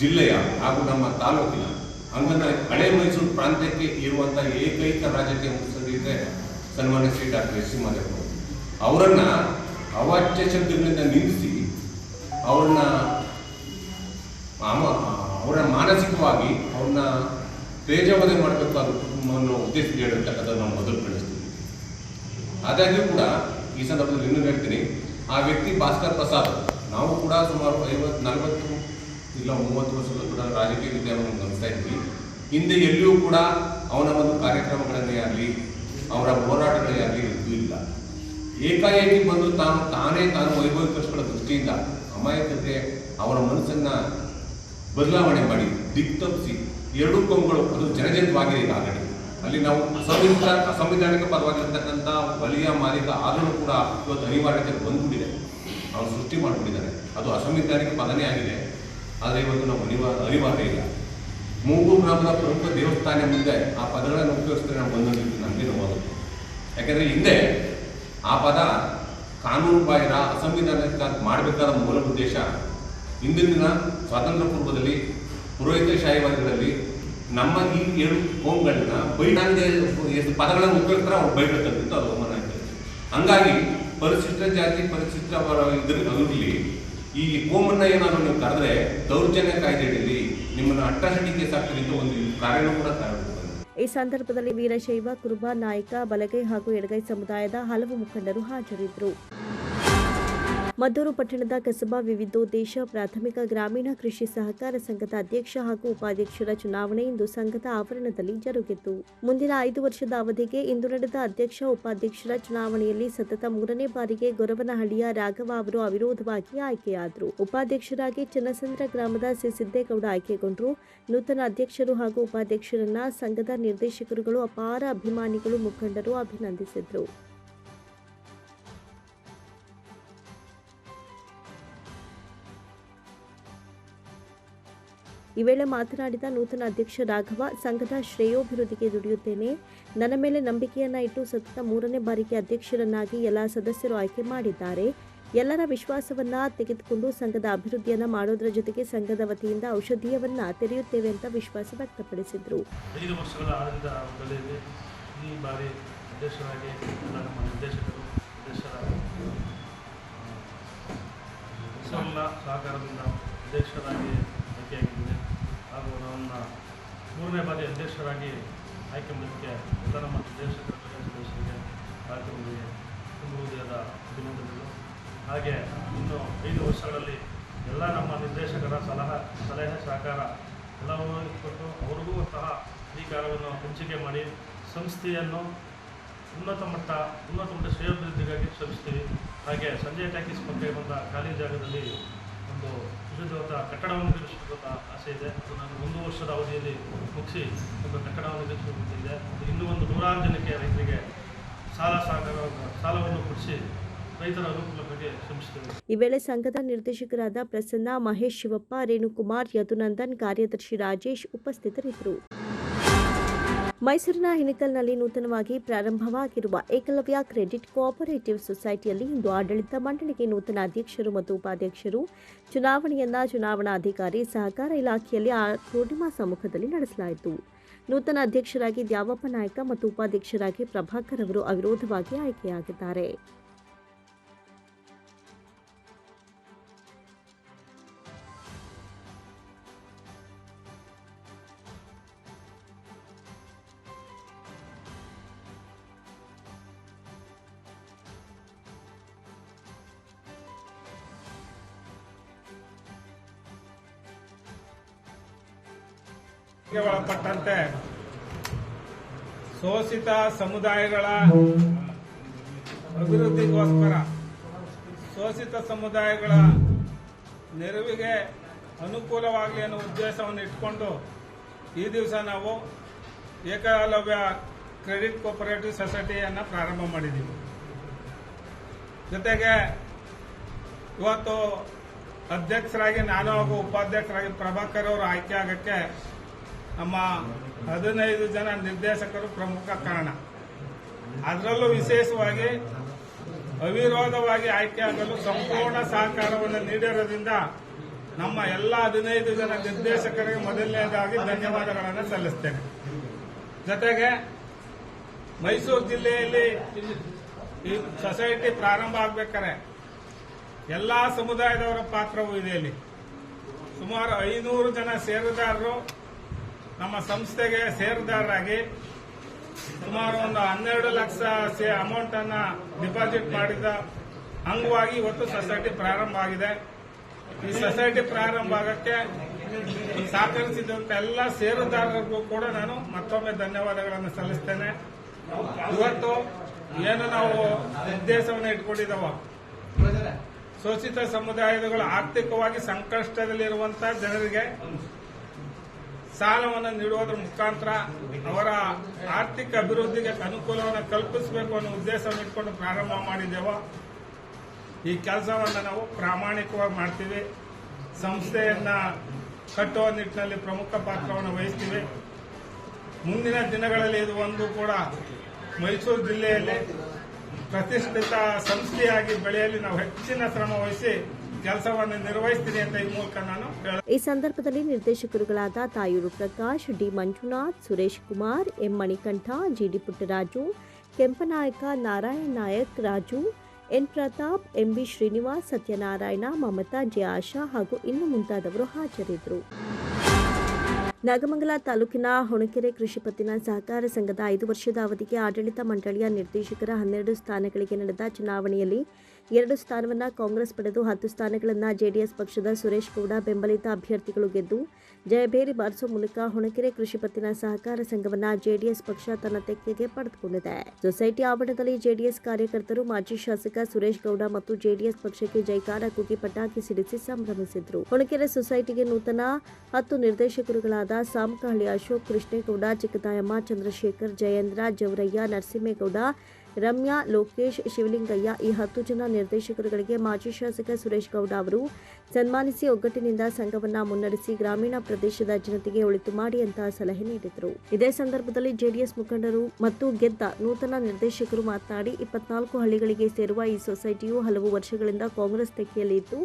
ಜಿಲ್ಲೆಯ ಹಾಗೂ ನಮ್ಮ ತಾಲೂಕಿನ ಹಂಗಂದ್ರೆ ಹಳೆ ಮೈಸೂರು ಪ್ರಾಂತ್ಯಕ್ಕೆ ಇರುವಂಥ ಏಕೈಕ ರಾಜಕೀಯ ಮುಖ್ಯಸ್ಥರಿದ್ದರೆ ಸನ್ಮಾನ್ಯ ಶ್ರೀ ಡಾಕ್ಟರ್ ಎಸ್ ಸಿ ಮಾದೇವರು ಅವರನ್ನು ಅವಾಚ್ಯ ಶಬ್ದಗಳಿಂದ ನಿಲ್ಲಿಸಿ ಅವ್ರನ್ನ ಅವರ ಮಾನಸಿಕವಾಗಿ ಅವ್ರನ್ನ ತೇಜವಧೆ ಮಾಡಬೇಕು ಅನ್ನೋ ಉದ್ದೇಶ ಹೇಳಿರ್ತಕ್ಕಂಥದ್ದು ನಾವು ಮೊದಲು ಕಳಿಸ್ತೀವಿ ಆದಾಗ್ಯೂ ಕೂಡ ಈ ಸಂದರ್ಭದಲ್ಲಿ ಇನ್ನೂ ಹೇಳ್ತೀನಿ, ಆ ವ್ಯಕ್ತಿ ಭಾಸ್ಕರ್ ಪ್ರಸಾದ್, ನಾವು ಕೂಡ ಸುಮಾರು ಐವತ್ತು ನಲವತ್ತು ಇಲ್ಲ ಮೂವತ್ತು ವರ್ಷದ ಕೂಡ ರಾಜಕೀಯ ವಿದ್ಯಮಾನವನ್ನು ಗಮನಿಸ್ತಾ ಇದ್ವಿ. ಹಿಂದೆ ಎಲ್ಲಿಯೂ ಕೂಡ ಅವನ ಒಂದು ಕಾರ್ಯಕ್ರಮಗಳನ್ನೇ ಆಗಲಿ, ಅವರ ಹೋರಾಟಗಳೇ ಆಗಲಿ ಇದ್ದೂ ಇಲ್ಲ. ಏಕಾಏಕಿ ಬಂದು ತಾನು ತಾನೇ ತಾನು ವೈಭವೀಕರಿಸಿಕೊಳ್ಳೋ ದೃಷ್ಟಿಯಿಂದ ಅಮಾಯಕತೆ ಅವರ ಮನಸ್ಸನ್ನು ಬದಲಾವಣೆ ಮಾಡಿ ದಿಕ್ ತಪ್ಪಿಸಿ ಎರಡೂ ಕೊಂಬುಗಳು, ಅದು ಜನಜನಿತವಾಗಿದೆ ಈಗಾಗಲೇ ಅಲ್ಲಿ ನಾವು ಅಸಂವಿಧಾನ, ಅಸಂವಿಧಾನಿಕ ಪರವಾಗಿರ್ತಕ್ಕಂಥ ಬಲಿಯ ಮಾಲೀಕ ಆದರೂ ಕೂಡ ಇವತ್ತು ಅನಿವಾರ್ಯತೆ ಬಂದ್ಬಿಟ್ಟಿದೆ. ಅವರು ಸೃಷ್ಟಿ ಮಾಡಿಬಿಟ್ಟಿದ್ದಾರೆ. ಅದು ಅಸಂವಿಧಾನಿಕ ಪದನೇ ಆಗಿದೆ. ಆದರೆ ಇವತ್ತು ನಾವು ಅನಿವಾ, ಅನಿವಾರ್ಯ ಇಲ್ಲ. ಮೂಗು ಗ್ರಾಮದ ಪ್ರಮುಖ ದೇವಸ್ಥಾನ ಮುಂದೆ ಆ ಪದಗಳನ್ನು ಉಪಯೋಗಿಸ್ತಾರೆ ನಾವು ಬಂದೋಗಿದ್ದು ನಮಗೆ ನೋವಾಗುತ್ತೆ ಯಾಕೆಂದರೆ ಹಿಂದೆ ಆ ಪದ ಕಾನೂನು ಬಾಹಿರ ಅಸಂವಿಧಾನಿಕ ಮಾಡಬೇಕಾದ ಮೂಲ ಉದ್ದೇಶ ಹಿಂದಿನ ದಿನ ಸ್ವಾತಂತ್ರ್ಯ ಪೂರ್ವದಲ್ಲಿ ಪುರೋಹಿತಶಾಹಿವಾದಿಗಳಲ್ಲಿ ನಮ್ಮ ಈ ಎರಡು ಕೋಮ್ಗಳನ್ನ ಬೈಡಂಗೆ ಎಷ್ಟು ಪದಗಳನ್ನು ಉಪಯೋಗಿಸ್ತಾರೆ, ಅವ್ರು ಬೈಡಕ್ಕಂತಿತ್ತು ಅದು ಅವಮಾನ ಆಗ್ತದೆ ಹಂಗಾಗಿ ಪರಿಶಿಷ್ಟ ಜಾತಿ, ಪರಿಶಿಷ್ಟ ಇದ್ರ ಅದರಲ್ಲಿ ಈ ಹೋಮನ್ನ ಏನಾದ್ರು ನೀವು ಕರೆದ್ರೆ ದೌರ್ಜನ್ಯ ಕಾಯ್ದೆಯಲ್ಲಿ ನಿಮ್ಮನ್ನ ಅಟ್ರಾಸಿಟಿ ಕೇಸ್ ಆಗ್ತದೆ ಒಂದು ಕಾರ್ಯನೂ ಕೂಡ ಕಾರಣ ಈ ಸಂದರ್ಭದಲ್ಲಿ ವೀರಶೈವ, ಕುರುಬ, ನಾಯಕ, ಬಲಗೈ ಹಾಗೂ ಎಡಗೈ ಸಮುದಾಯದ ಹಲವು ಮುಖಂಡರು ಹಾಜರಿದ್ದರು. ಮದ್ದೂರು ಪಟ್ಟಣದ ಕಸಬಾ ವಿವಿಧೋದ್ದೇಶ ಪ್ರಾಥಮಿಕ ಗ್ರಾಮೀಣ ಕೃಷಿ ಸಹಕಾರ ಸಂಘದ ಅಧ್ಯಕ್ಷ ಹಾಗೂ ಉಪಾಧ್ಯಕ್ಷರ ಚುನಾವಣೆ ಇಂದು ಸಂಘದ ಆವರಣದಲ್ಲಿ ಜರುಗಿತು. ಮುಂದಿನ ಐದು ವರ್ಷದ ಅವಧಿಗೆ ಇಂದು ನಡೆದ ಅಧ್ಯಕ್ಷ ಉಪಾಧ್ಯಕ್ಷರ ಚುನಾವಣೆಯಲ್ಲಿ ಸತತ ಮೂರನೇ ಬಾರಿಗೆ ಗೊರವನಹಳ್ಳಿಯ ರಾಘವ ಅವರು ಅವಿರೋಧವಾಗಿ ಆಯ್ಕೆಯಾದರು. ಉಪಾಧ್ಯಕ್ಷರಾಗಿ ಚನ್ನಸಂದ್ರ ಗ್ರಾಮದ ಸಿ. ಸಿದ್ದೇಗೌಡ ಆಯ್ಕೆಗೊಂಡರು. ನೂತನ ಅಧ್ಯಕ್ಷರು ಹಾಗೂ ಉಪಾಧ್ಯಕ್ಷರನ್ನ ಸಂಘದ ನಿರ್ದೇಶಕರುಗಳು ಅಪಾರ ಅಭಿಮಾನಿಗಳು ಮುಖಂಡರು ಅಭಿನಂದಿಸಿದರು. ಈ ವೇಳೆ ಮಾತನಾಡಿದ ನೂತನ ಅಧ್ಯಕ್ಷ ರಾಘವ, ಸಂಘದ ಶ್ರೇಯೋಭಿವೃದ್ಧಿಗೆ ದುಡಿಯುತ್ತೇನೆ. ನನ್ನ ಮೇಲೆ ನಂಬಿಕೆಯನ್ನ ಇಟ್ಟು ಸತತ ಮೂರನೇ ಬಾರಿಗೆ ಅಧ್ಯಕ್ಷರನ್ನಾಗಿ ಎಲ್ಲ ಸದಸ್ಯರು ಆಯ್ಕೆ ಮಾಡಿದ್ದಾರೆ. ಎಲ್ಲರ ವಿಶ್ವಾಸವನ್ನ ತೆಗೆದುಕೊಂಡು ಸಂಘದ ಅಭಿವೃದ್ಧಿಯನ್ನ ಮಾಡೋದರ ಜೊತೆಗೆ ಸಂಘದ ವತಿಯಿಂದ ಔಷಧೀಯವನ್ನ ತೆರೆಯುತ್ತೇವೆ ಅಂತ ವಿಶ್ವಾಸ ವ್ಯಕ್ತಪಡಿಸಿದ್ರು. ಅಧ್ಯಕ್ಷರಾಗಿ ಮೂರನೇ ಬಾರಿ ಅಧ್ಯಕ್ಷರಾಗಿ ಆಯ್ಕೆ ಮಾಡಿದ್ದಕ್ಕೆ ಪ್ರಧಾನಮಂತ್ರಿ ನಿರ್ದೇಶಕರ ಸದಸ್ಯರಿಗೆ ಕಾರ್ಯಕ್ರಮಗಳಿಗೆ ತುಂಬ ಹೃದಯದ ಅಭಿನಂದನೆಗಳು. ಹಾಗೆ ಇನ್ನು ಐದು ವರ್ಷಗಳಲ್ಲಿ ಎಲ್ಲ ನಮ್ಮ ನಿರ್ದೇಶಕರ ಸಲಹಾ, ಸಲಹೆ, ಸಹಕಾರ ಎಲ್ಲವನ್ನೂ ಕೊಟ್ಟು ಅವ್ರಿಗೂ ಸಹ ಅಧಿಕಾರವನ್ನು ಹಂಚಿಕೆ ಮಾಡಿ ಸಂಸ್ಥೆಯನ್ನು ಉನ್ನತ ಮಟ್ಟ ಉನ್ನತ ಮಟ್ಟ ಶ್ರೇಯೋಭಿವೃದ್ಧಿಗಾಗಿ ಶ್ರಮಿಸ್ತೀವಿ. ಹಾಗೆ ಸಂಜಯ್ ಟ್ಯಾಕಿಸ್ ಮಕ್ಕಳಿಗೆ ಬಂದ ಖಾಲಿ ಜಾಗದಲ್ಲಿ ಒಂದು ವಿಶುದ್ಧವಾದ ಕಟ್ಟಡವನ್ನು ನಿರ್ಮಿಸಬೇಕಂತ ಆಸೆ ಇದೆ. ಅದು ನಾನು ಒಂದು ವರ್ಷದ ಅವಧಿಯಲ್ಲಿ ಮುಗಿಸಿ ಒಂದು ಕಟ್ಟಡವನ್ನು ಅದು ಇನ್ನೂ ಒಂದು ನೂರಾರು ಜನಕ್ಕೆ ರೈತರಿಗೆ ಸಾಲ ಸಹಕಾರ ಸಾಲವನ್ನು ಕೊಡಿಸಿ ರೈತರ ಈ ವೇಳೆ ಸಂಘದ ನಿರ್ದೇಶಕರಾದ ಪ್ರಸನ್ನ ಮಹೇಶ್ ಶಿವಪ್ಪ, ರೇಣುಕುಮಾರ್, ಯದುನಂದನ್ ಕಾರ್ಯದರ್ಶಿ ರಾಜೇಶ್ ಉಪಸ್ಥಿತರಿದ್ದರು. ಮೈಸೂರಿನ ಹಿನಕಲ್ನಲ್ಲಿ ನೂತನವಾಗಿ ಪ್ರಾರಂಭವಾಗಿರುವ ಏಕಲವ್ಯ ಕ್ರೆಡಿಟ್ ಕೋಆಪರೇಟಿವ್ ಸೊಸೈಟಿಯಲ್ಲಿ ಇಂದು ಆಡಳಿತ ಮಂಡಳಿಗೆ ನೂತನ ಅಧ್ಯಕ್ಷರು ಮತ್ತು ಉಪಾಧ್ಯಕ್ಷರು, ಚುನಾವಣೆಯನ್ನ ಚುನಾವಣಾಧಿಕಾರಿ ಸಹಕಾರ ಇಲಾಖೆಯಲ್ಲಿ ಆ ಪೂರ್ಣಿಮಾ ಸಮ್ಮುಖದಲ್ಲಿ ನಡೆಸಲಾಯಿತು. ನೂತನ ಅಧ್ಯಕ್ಷರಾಗಿ ದ್ಯಾವಪ್ಪ ನಾಯಕ ಮತ್ತು ಉಪಾಧ್ಯಕ್ಷರಾಗಿ ಪ್ರಭಾಕರ್ ಅವರು ಅವಿರೋಧವಾಗಿ ಆಯ್ಕೆಯಾಗಿದ್ದಾರೆ. ಶೋಷಿತ ಸಮುದಾಯಗಳ ಅಭಿವೃದ್ಧಿಗೋಸ್ಕರ ಶೋಷಿತ ಸಮುದಾಯಗಳ ನೆರವಿಗೆ ಅನುಕೂಲವಾಗಲಿ ಅನ್ನೋ ಉದ್ದೇಶವನ್ನು ಇಟ್ಕೊಂಡು ಈ ದಿವಸ ನಾವು ಏಕಲವ್ಯ ಕ್ರೆಡಿಟ್ ಕೋಪರೇಟಿವ್ ಸೊಸೈಟಿಯನ್ನು ಪ್ರಾರಂಭ ಮಾಡಿದ್ದೀವಿ. ಜೊತೆಗೆ ಇವತ್ತು ಅಧ್ಯಕ್ಷರಾಗಿ ನಾನು ಹಾಗೂ ಉಪಾಧ್ಯಕ್ಷರಾಗಿ ಪ್ರಭಾಕರ್ ಅವರು ಆಯ್ಕೆ ಆಗಕ್ಕೆ ನಮ್ಮ ಹದಿನೈದು ಜನ ನಿರ್ದೇಶಕರು ಪ್ರಮುಖ ಕಾರಣ. ಅದರಲ್ಲೂ ವಿಶೇಷವಾಗಿ ಅವಿರೋಧವಾಗಿ ಆಯ್ಕೆಯಾಗಲು ಸಂಪೂರ್ಣ ಸಹಕಾರವನ್ನು ನೀಡಿರೋದ್ರಿಂದ ನಮ್ಮ ಎಲ್ಲ ಹದಿನೈದು ಜನ ನಿರ್ದೇಶಕರಿಗೆ ಮೊದಲನೇದಾಗಿ ಧನ್ಯವಾದಗಳನ್ನು ಸಲ್ಲಿಸ್ತೇನೆ. ಜೊತೆಗೆ ಮೈಸೂರು ಜಿಲ್ಲೆಯಲ್ಲಿ ಈ ಸೊಸೈಟಿ ಪ್ರಾರಂಭ ಆಗ್ಬೇಕಾರೆ ಎಲ್ಲ ಸಮುದಾಯದವರ ಪಾತ್ರವೂ ಇದೆ ಇಲ್ಲಿ. ಸುಮಾರು ಐನೂರು ಜನ ಷೇರುದಾರರು ನಮ್ಮ ಸಂಸ್ಥೆಗೆ ಷೇರುದಾರರಾಗಿ ಸುಮಾರು ಒಂದು ಹನ್ನೆರಡು ಲಕ್ಷ ಅಮೌಂಟ್ ಅನ್ನ ಡಿಪಾಸಿಟ್ ಮಾಡಿದ ಅಂಗವಾಗಿ ಇವತ್ತು ಸೊಸೈಟಿ ಪ್ರಾರಂಭ ಆಗಿದೆ. ಈ ಸೊಸೈಟಿ ಪ್ರಾರಂಭ ಆಗಕ್ಕೆ ಸಹಕರಿಸಿದಂತ ಎಲ್ಲ ಸೇರುದಾರರಿಗೂ ಕೂಡ ನಾನು ಮತ್ತೊಮ್ಮೆ ಧನ್ಯವಾದಗಳನ್ನು ಸಲ್ಲಿಸ್ತೇನೆ. ಇವತ್ತು ಏನು ನಾವು ಉದ್ದೇಶವನ್ನು ಇಟ್ಕೊಂಡಿದ್ದಾವ ಶೋಷಿತ ಸಮುದಾಯಗಳು ಆರ್ಥಿಕವಾಗಿ ಸಂಕಷ್ಟದಲ್ಲಿರುವಂತಹ ಜನರಿಗೆ ಸಾಲವನ್ನು ನೀಡುವುದರ ಮುಖಾಂತರ ಅವರ ಆರ್ಥಿಕ ಅಭಿವೃದ್ಧಿಗೆ ಅನುಕೂಲವನ್ನು ಕಲ್ಪಿಸಬೇಕು ಅನ್ನೋ ಉದ್ದೇಶವನ್ನು ಇಟ್ಕೊಂಡು ಪ್ರಾರಂಭ ಮಾಡಿದ್ದೇವೆ, ಈ ಕೆಲಸವನ್ನು ನಾವು ಪ್ರಾಮಾಣಿಕವಾಗಿ ಮಾಡ್ತೀವಿ. ಸಂಸ್ಥೆಯನ್ನ ಕಟ್ಟುವ ನಿಟ್ಟಿನಲ್ಲಿ ಪ್ರಮುಖ ಪಾತ್ರವನ್ನು ವಹಿಸ್ತೀವಿ. ಮುಂದಿನ ದಿನಗಳಲ್ಲಿ ಇದು ಒಂದು ಕೂಡ ಮೈಸೂರು ಜಿಲ್ಲೆಯಲ್ಲಿ ಪ್ರತಿಷ್ಠಿತ ಸಂಸ್ಥೆಯಾಗಿ ಬೆಳೆಯಲ್ಲಿ ನಾವು ಹೆಚ್ಚಿನ ಶ್ರಮ ವಹಿಸಿ ಈ ಸಂದರ್ಭದಲ್ಲಿ ನಿರ್ದೇಶಕರುಗಳಾದ Tayur Prakash, D Manjunath, Suresh Kumar, M Manikanta G D Puttaraju, Kempanayaka Narayan Nayak Raju, N Pratap M B Srinivas, Satyanarayana, Mamata, J Asha ಹಾಗೂ ಇನ್ನು ಮುಂತಾದವರು ಹಾಜರಿದ್ದರು. ನಾಗಮಂಗಲ ತಾಲೂಕಿನ ಹೊಣಕೆರೆ ಕೃಷಿ ಪತ್ತಿನ ಸಹಕಾರ ಸಂಘದ ಐದು ವರ್ಷದ ಅವಧಿಗೆ ಆಡಳಿತ ಮಂಡಳಿಯ ನಿರ್ದೇಶಕರ ಹನ್ನೆರಡು ಸ್ಥಾನಗಳಿಗೆ ನಡೆದ ಚುನಾವಣೆಯಲ್ಲಿ ಎರಡು ಸ್ಥಾನವನ್ನು ಕಾಂಗ್ರೆಸ್ ಪಡೆದು ಹತ್ತು ಸ್ಥಾನಗಳನ್ನು ಜೆಡಿಎಸ್ ಪಕ್ಷದ ಸುರೇಶ್ ಗೌಡ ಬೆಂಬಲಿತ ಅಭ್ಯರ್ಥಿಗಳು ಗೆದ್ದು ಜಯಭೇರಿ ಬಾರಿಸುವ ಮೂಲಕ ಹೊಣಕೆರೆ ಕೃಷಿ ಪತ್ತಿನ ಸಹಕಾರ ಸಂಘವನ್ನು ಜೆಡಿಎಸ್ ಪಕ್ಷ ತನ್ನ ತೆಕ್ಕೆಗೆ ಪಡೆದುಕೊಂಡಿದೆ. ಸೊಸೈಟಿ ಆವರಣದಲ್ಲಿ ಜೆಡಿಎಸ್ ಕಾರ್ಯಕರ್ತರು, ಮಾಜಿ ಶಾಸಕ ಸುರೇಶ್ ಗೌಡ ಮತ್ತು ಜೆಡಿಎಸ್ ಪಕ್ಷಕ್ಕೆ ಜೈಕಾರ ಕೂಗಿ ಪಟಾಕಿ ಸಿಡಿಸಿ ಸಂಭ್ರಮಿಸಿದ್ರು. ಹೊಣಕೆರೆ ಸೊಸೈಟಿಗೆ ನೂತನ ಹತ್ತು ನಿರ್ದೇಶಕರುಗಳಾದ ಸಾಮಕಹಳ್ಳಿ ಅಶೋಕ್ ಕೃಷ್ಣೇಗೌಡ, ಚಿಕ್ಕತಾಯಮ್ಮ, ಚಂದ್ರಶೇಖರ್, ಜಯೇಂದ್ರ, ಜವರಯ್ಯ, ನರಸಿಂಹೇಗೌಡ ರಮ್ಯಾ, ಲೋಕೇಶ್, ಶಿವಲಿಂಗಯ್ಯ ಈ ಹತ್ತು ಜನ ನಿರ್ದೇಶಕರುಗಳಿಗೆ ಮಾಜಿ ಶಾಸಕ ಸುರೇಶ್ ಗೌಡ ಅವರು ಸನ್ಮಾನಿಸಿ ಒಗ್ಗಟ್ಟಿನಿಂದ ಸಂಘವನ್ನು ಮುನ್ನಡೆಸಿ ಗ್ರಾಮೀಣ ಪ್ರದೇಶದ ಜನತೆಗೆ ಒಳಿತು ಮಾಡಿ ಅಂತ ಸಲಹೆ ನೀಡಿದರು. ಇದೇ ಸಂದರ್ಭದಲ್ಲಿ ಜೆಡಿಎಸ್ ಮುಖಂಡರು ಮತ್ತು ಗೆದ್ದ ನೂತನ ನಿರ್ದೇಶಕರು ಮಾತನಾಡಿ, ಇಪ್ಪತ್ನಾಲ್ಕು ಹಳ್ಳಿಗಳಿಗೆ ಸೇರುವ ಈ ಸೊಸೈಟಿಯು ಹಲವು ವರ್ಷಗಳಿಂದ ಕಾಂಗ್ರೆಸ್ ತೆಕ್ಕೆಯಲ್ಲಿ ಇದ್ದು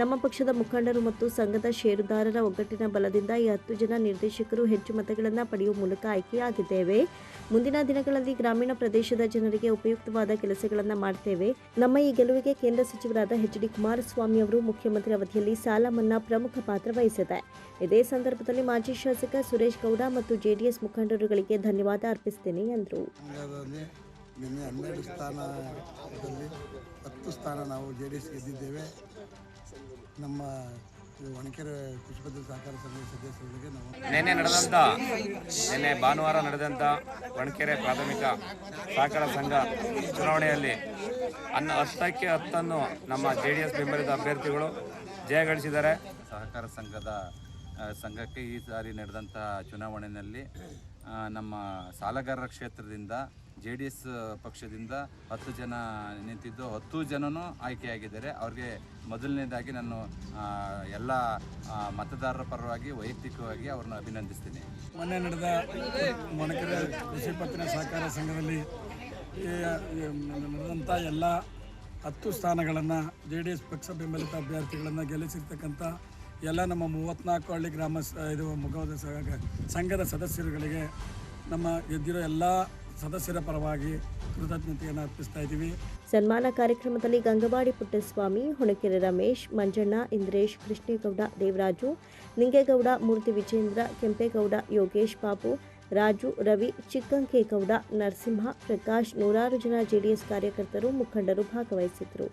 ನಮ್ಮ ಪಕ್ಷದ ಮುಖಂಡರು ಮತ್ತು ಸಂಘದ ಷೇರುದಾರರ ಒಗ್ಗಟ್ಟಿನ ಬಲದಿಂದ ಈ ಹತ್ತು ಜನ ನಿರ್ದೇಶಕರು ಹೆಚ್ಚು ಮತಗಳನ್ನು ಪಡೆಯುವ ಮೂಲಕ ಆಯ್ಕೆಯಾಗಿದ್ದೇವೆ. ಮುಂದಿನ ದಿನಗಳಲ್ಲಿ ಗ್ರಾಮೀಣ ಪ್ರದೇಶದ ಜನರಿಗೆ ಉಪಯುಕ್ತವಾದ ಕೆಲಸಗಳನ್ನು ಮಾಡ್ತೇವೆ. ನಮ್ಮ ಈ ಗೆಲುವಿಗೆ ಕೇಂದ್ರ ಸಚಿವರಾದ ಎಚ್ ಡಿ ಕುಮಾರಸ್ವಾಮಿ ಅವರು ಮುಖ್ಯಮಂತ್ರಿ ಅವಧಿಯಲ್ಲಿ ಸಾಲ ಮನ್ನಾ ಪ್ರಮುಖ ಪಾತ್ರ ವಹಿಸಿದೆ ಇದೇ ಸಂದರ್ಭದಲ್ಲಿ ಮಾಜಿ ಶಾಸಕ ಸುರೇಶ್ ಗೌಡ ಮತ್ತು ಜೆಡಿಎಸ್ ಮುಖಂಡರುಗಳಿಗೆ ಧನ್ಯವಾದ ಅರ್ಪಿಸುತ್ತೇನೆ ಎಂದರು. ಹತ್ತು ಸ್ಥಾನ ನಾವು ಜೆ ಡಿ ಎಸ್ ಗೆದ್ದಿದ್ದೇವೆ. ನಮ್ಮ ಒಣಕೆರೆ ಕೃಷಿ ಪದ್ಧತಿ ಸಹಕಾರ ಸಂಘದ ಸದಸ್ಯರಿಗೆ ನಾವು ನಿನ್ನೆ ನಡೆದಂಥ ನಿನ್ನೆ ಭಾನುವಾರ ನಡೆದಂಥ ಒಣಕೆರೆ ಪ್ರಾಥಮಿಕ ಸಹಕಾರ ಸಂಘ ಚುನಾವಣೆಯಲ್ಲಿ ಅನ್ನ ಹತ್ತಕ್ಕೆ ಹತ್ತನ್ನು ನಮ್ಮ ಜೆ ಡಿ ಎಸ್ ಬೆಂಬಲಿತ ಅಭ್ಯರ್ಥಿಗಳು ಜಯಗಳಿಸಿದ್ದಾರೆ ಸಹಕಾರ ಸಂಘದ ಸಂಘಕ್ಕೆ ಈ ಸಾರಿ ನಡೆದಂಥ ಚುನಾವಣೆಯಲ್ಲಿ ನಮ್ಮ ಸಾಲಗಾರರ ಕ್ಷೇತ್ರದಿಂದ ಜೆ ಡಿ ಎಸ್ ಪಕ್ಷದಿಂದ ಹತ್ತು ಜನ ನಿಂತಿದ್ದು, ಹತ್ತು ಜನನೂ ಆಯ್ಕೆಯಾಗಿದ್ದಾರೆ. ಅವ್ರಿಗೆ ಮೊದಲನೇದಾಗಿ ನಾನು ಎಲ್ಲ ಮತದಾರರ ಪರವಾಗಿ, ವೈಯಕ್ತಿಕವಾಗಿ ಅವ್ರನ್ನ ಅಭಿನಂದಿಸ್ತೀನಿ. ಮೊನ್ನೆ ನಡೆದ ಮೊಣಕೆರೆ ಕೃಷಿ ಪತ್ತಿನ ಸಹಕಾರ ಸಂಘದಲ್ಲಿ ನಡೆದಂಥ ಎಲ್ಲ ಹತ್ತು ಸ್ಥಾನಗಳನ್ನು ಜೆ ಡಿ ಎಸ್ ಪಕ್ಷ ಬೆಂಬಲಿತ ಅಭ್ಯರ್ಥಿಗಳನ್ನು ಗೆಲ್ಲಿಸಿರ್ತಕ್ಕಂಥ ಎಲ್ಲ ನಮ್ಮ ಮೂವತ್ತ್ನಾಲ್ಕು ಹಳ್ಳಿ ಗ್ರಾಮ ಇದು ಮುಖವಾದ ಸಂಘ- ಸಂಘದ ಸದಸ್ಯರುಗಳಿಗೆ ನಮ್ಮ ಗೆದ್ದಿರೋ ಎಲ್ಲ ಸದಸ್ಯರ ಪರವಾಗಿ ಕೃತಜ್ಞತೆಯನ್ನು ಅರ್ಪಿಸ್ತಾ ಇದ್ದೀವಿ. ಸನ್ಮಾನ ಕಾರ್ಯಕ್ರಮದಲ್ಲಿ ಗಂಗವಾಡಿ ಪುಟ್ಟಸ್ವಾಮಿ, ಹೊಣಕೆರೆ ರಮೇಶ್, ಮಂಜಣ್ಣ, ಇಂದ್ರೇಶ್, ಕೃಷ್ಣೇಗೌಡ, ದೇವರಾಜು, ನಿಂಗೇಗೌಡ, ಮೂರ್ತಿ ವಿಜೇಂದ್ರ, ಕೆಂಪೇಗೌಡ, ಯೋಗೇಶ್ ಬಾಬು, ರಾಜು, ರವಿ, ಚಿಕ್ಕಂಕೇಗೌಡ, ನರಸಿಂಹ, ಪ್ರಕಾಶ್, ನೂರಾರು ಜನ ಜೆಡಿಎಸ್ ಕಾರ್ಯಕರ್ತರು, ಮುಖಂಡರು ಭಾಗವಹಿಸಿದ್ದರು.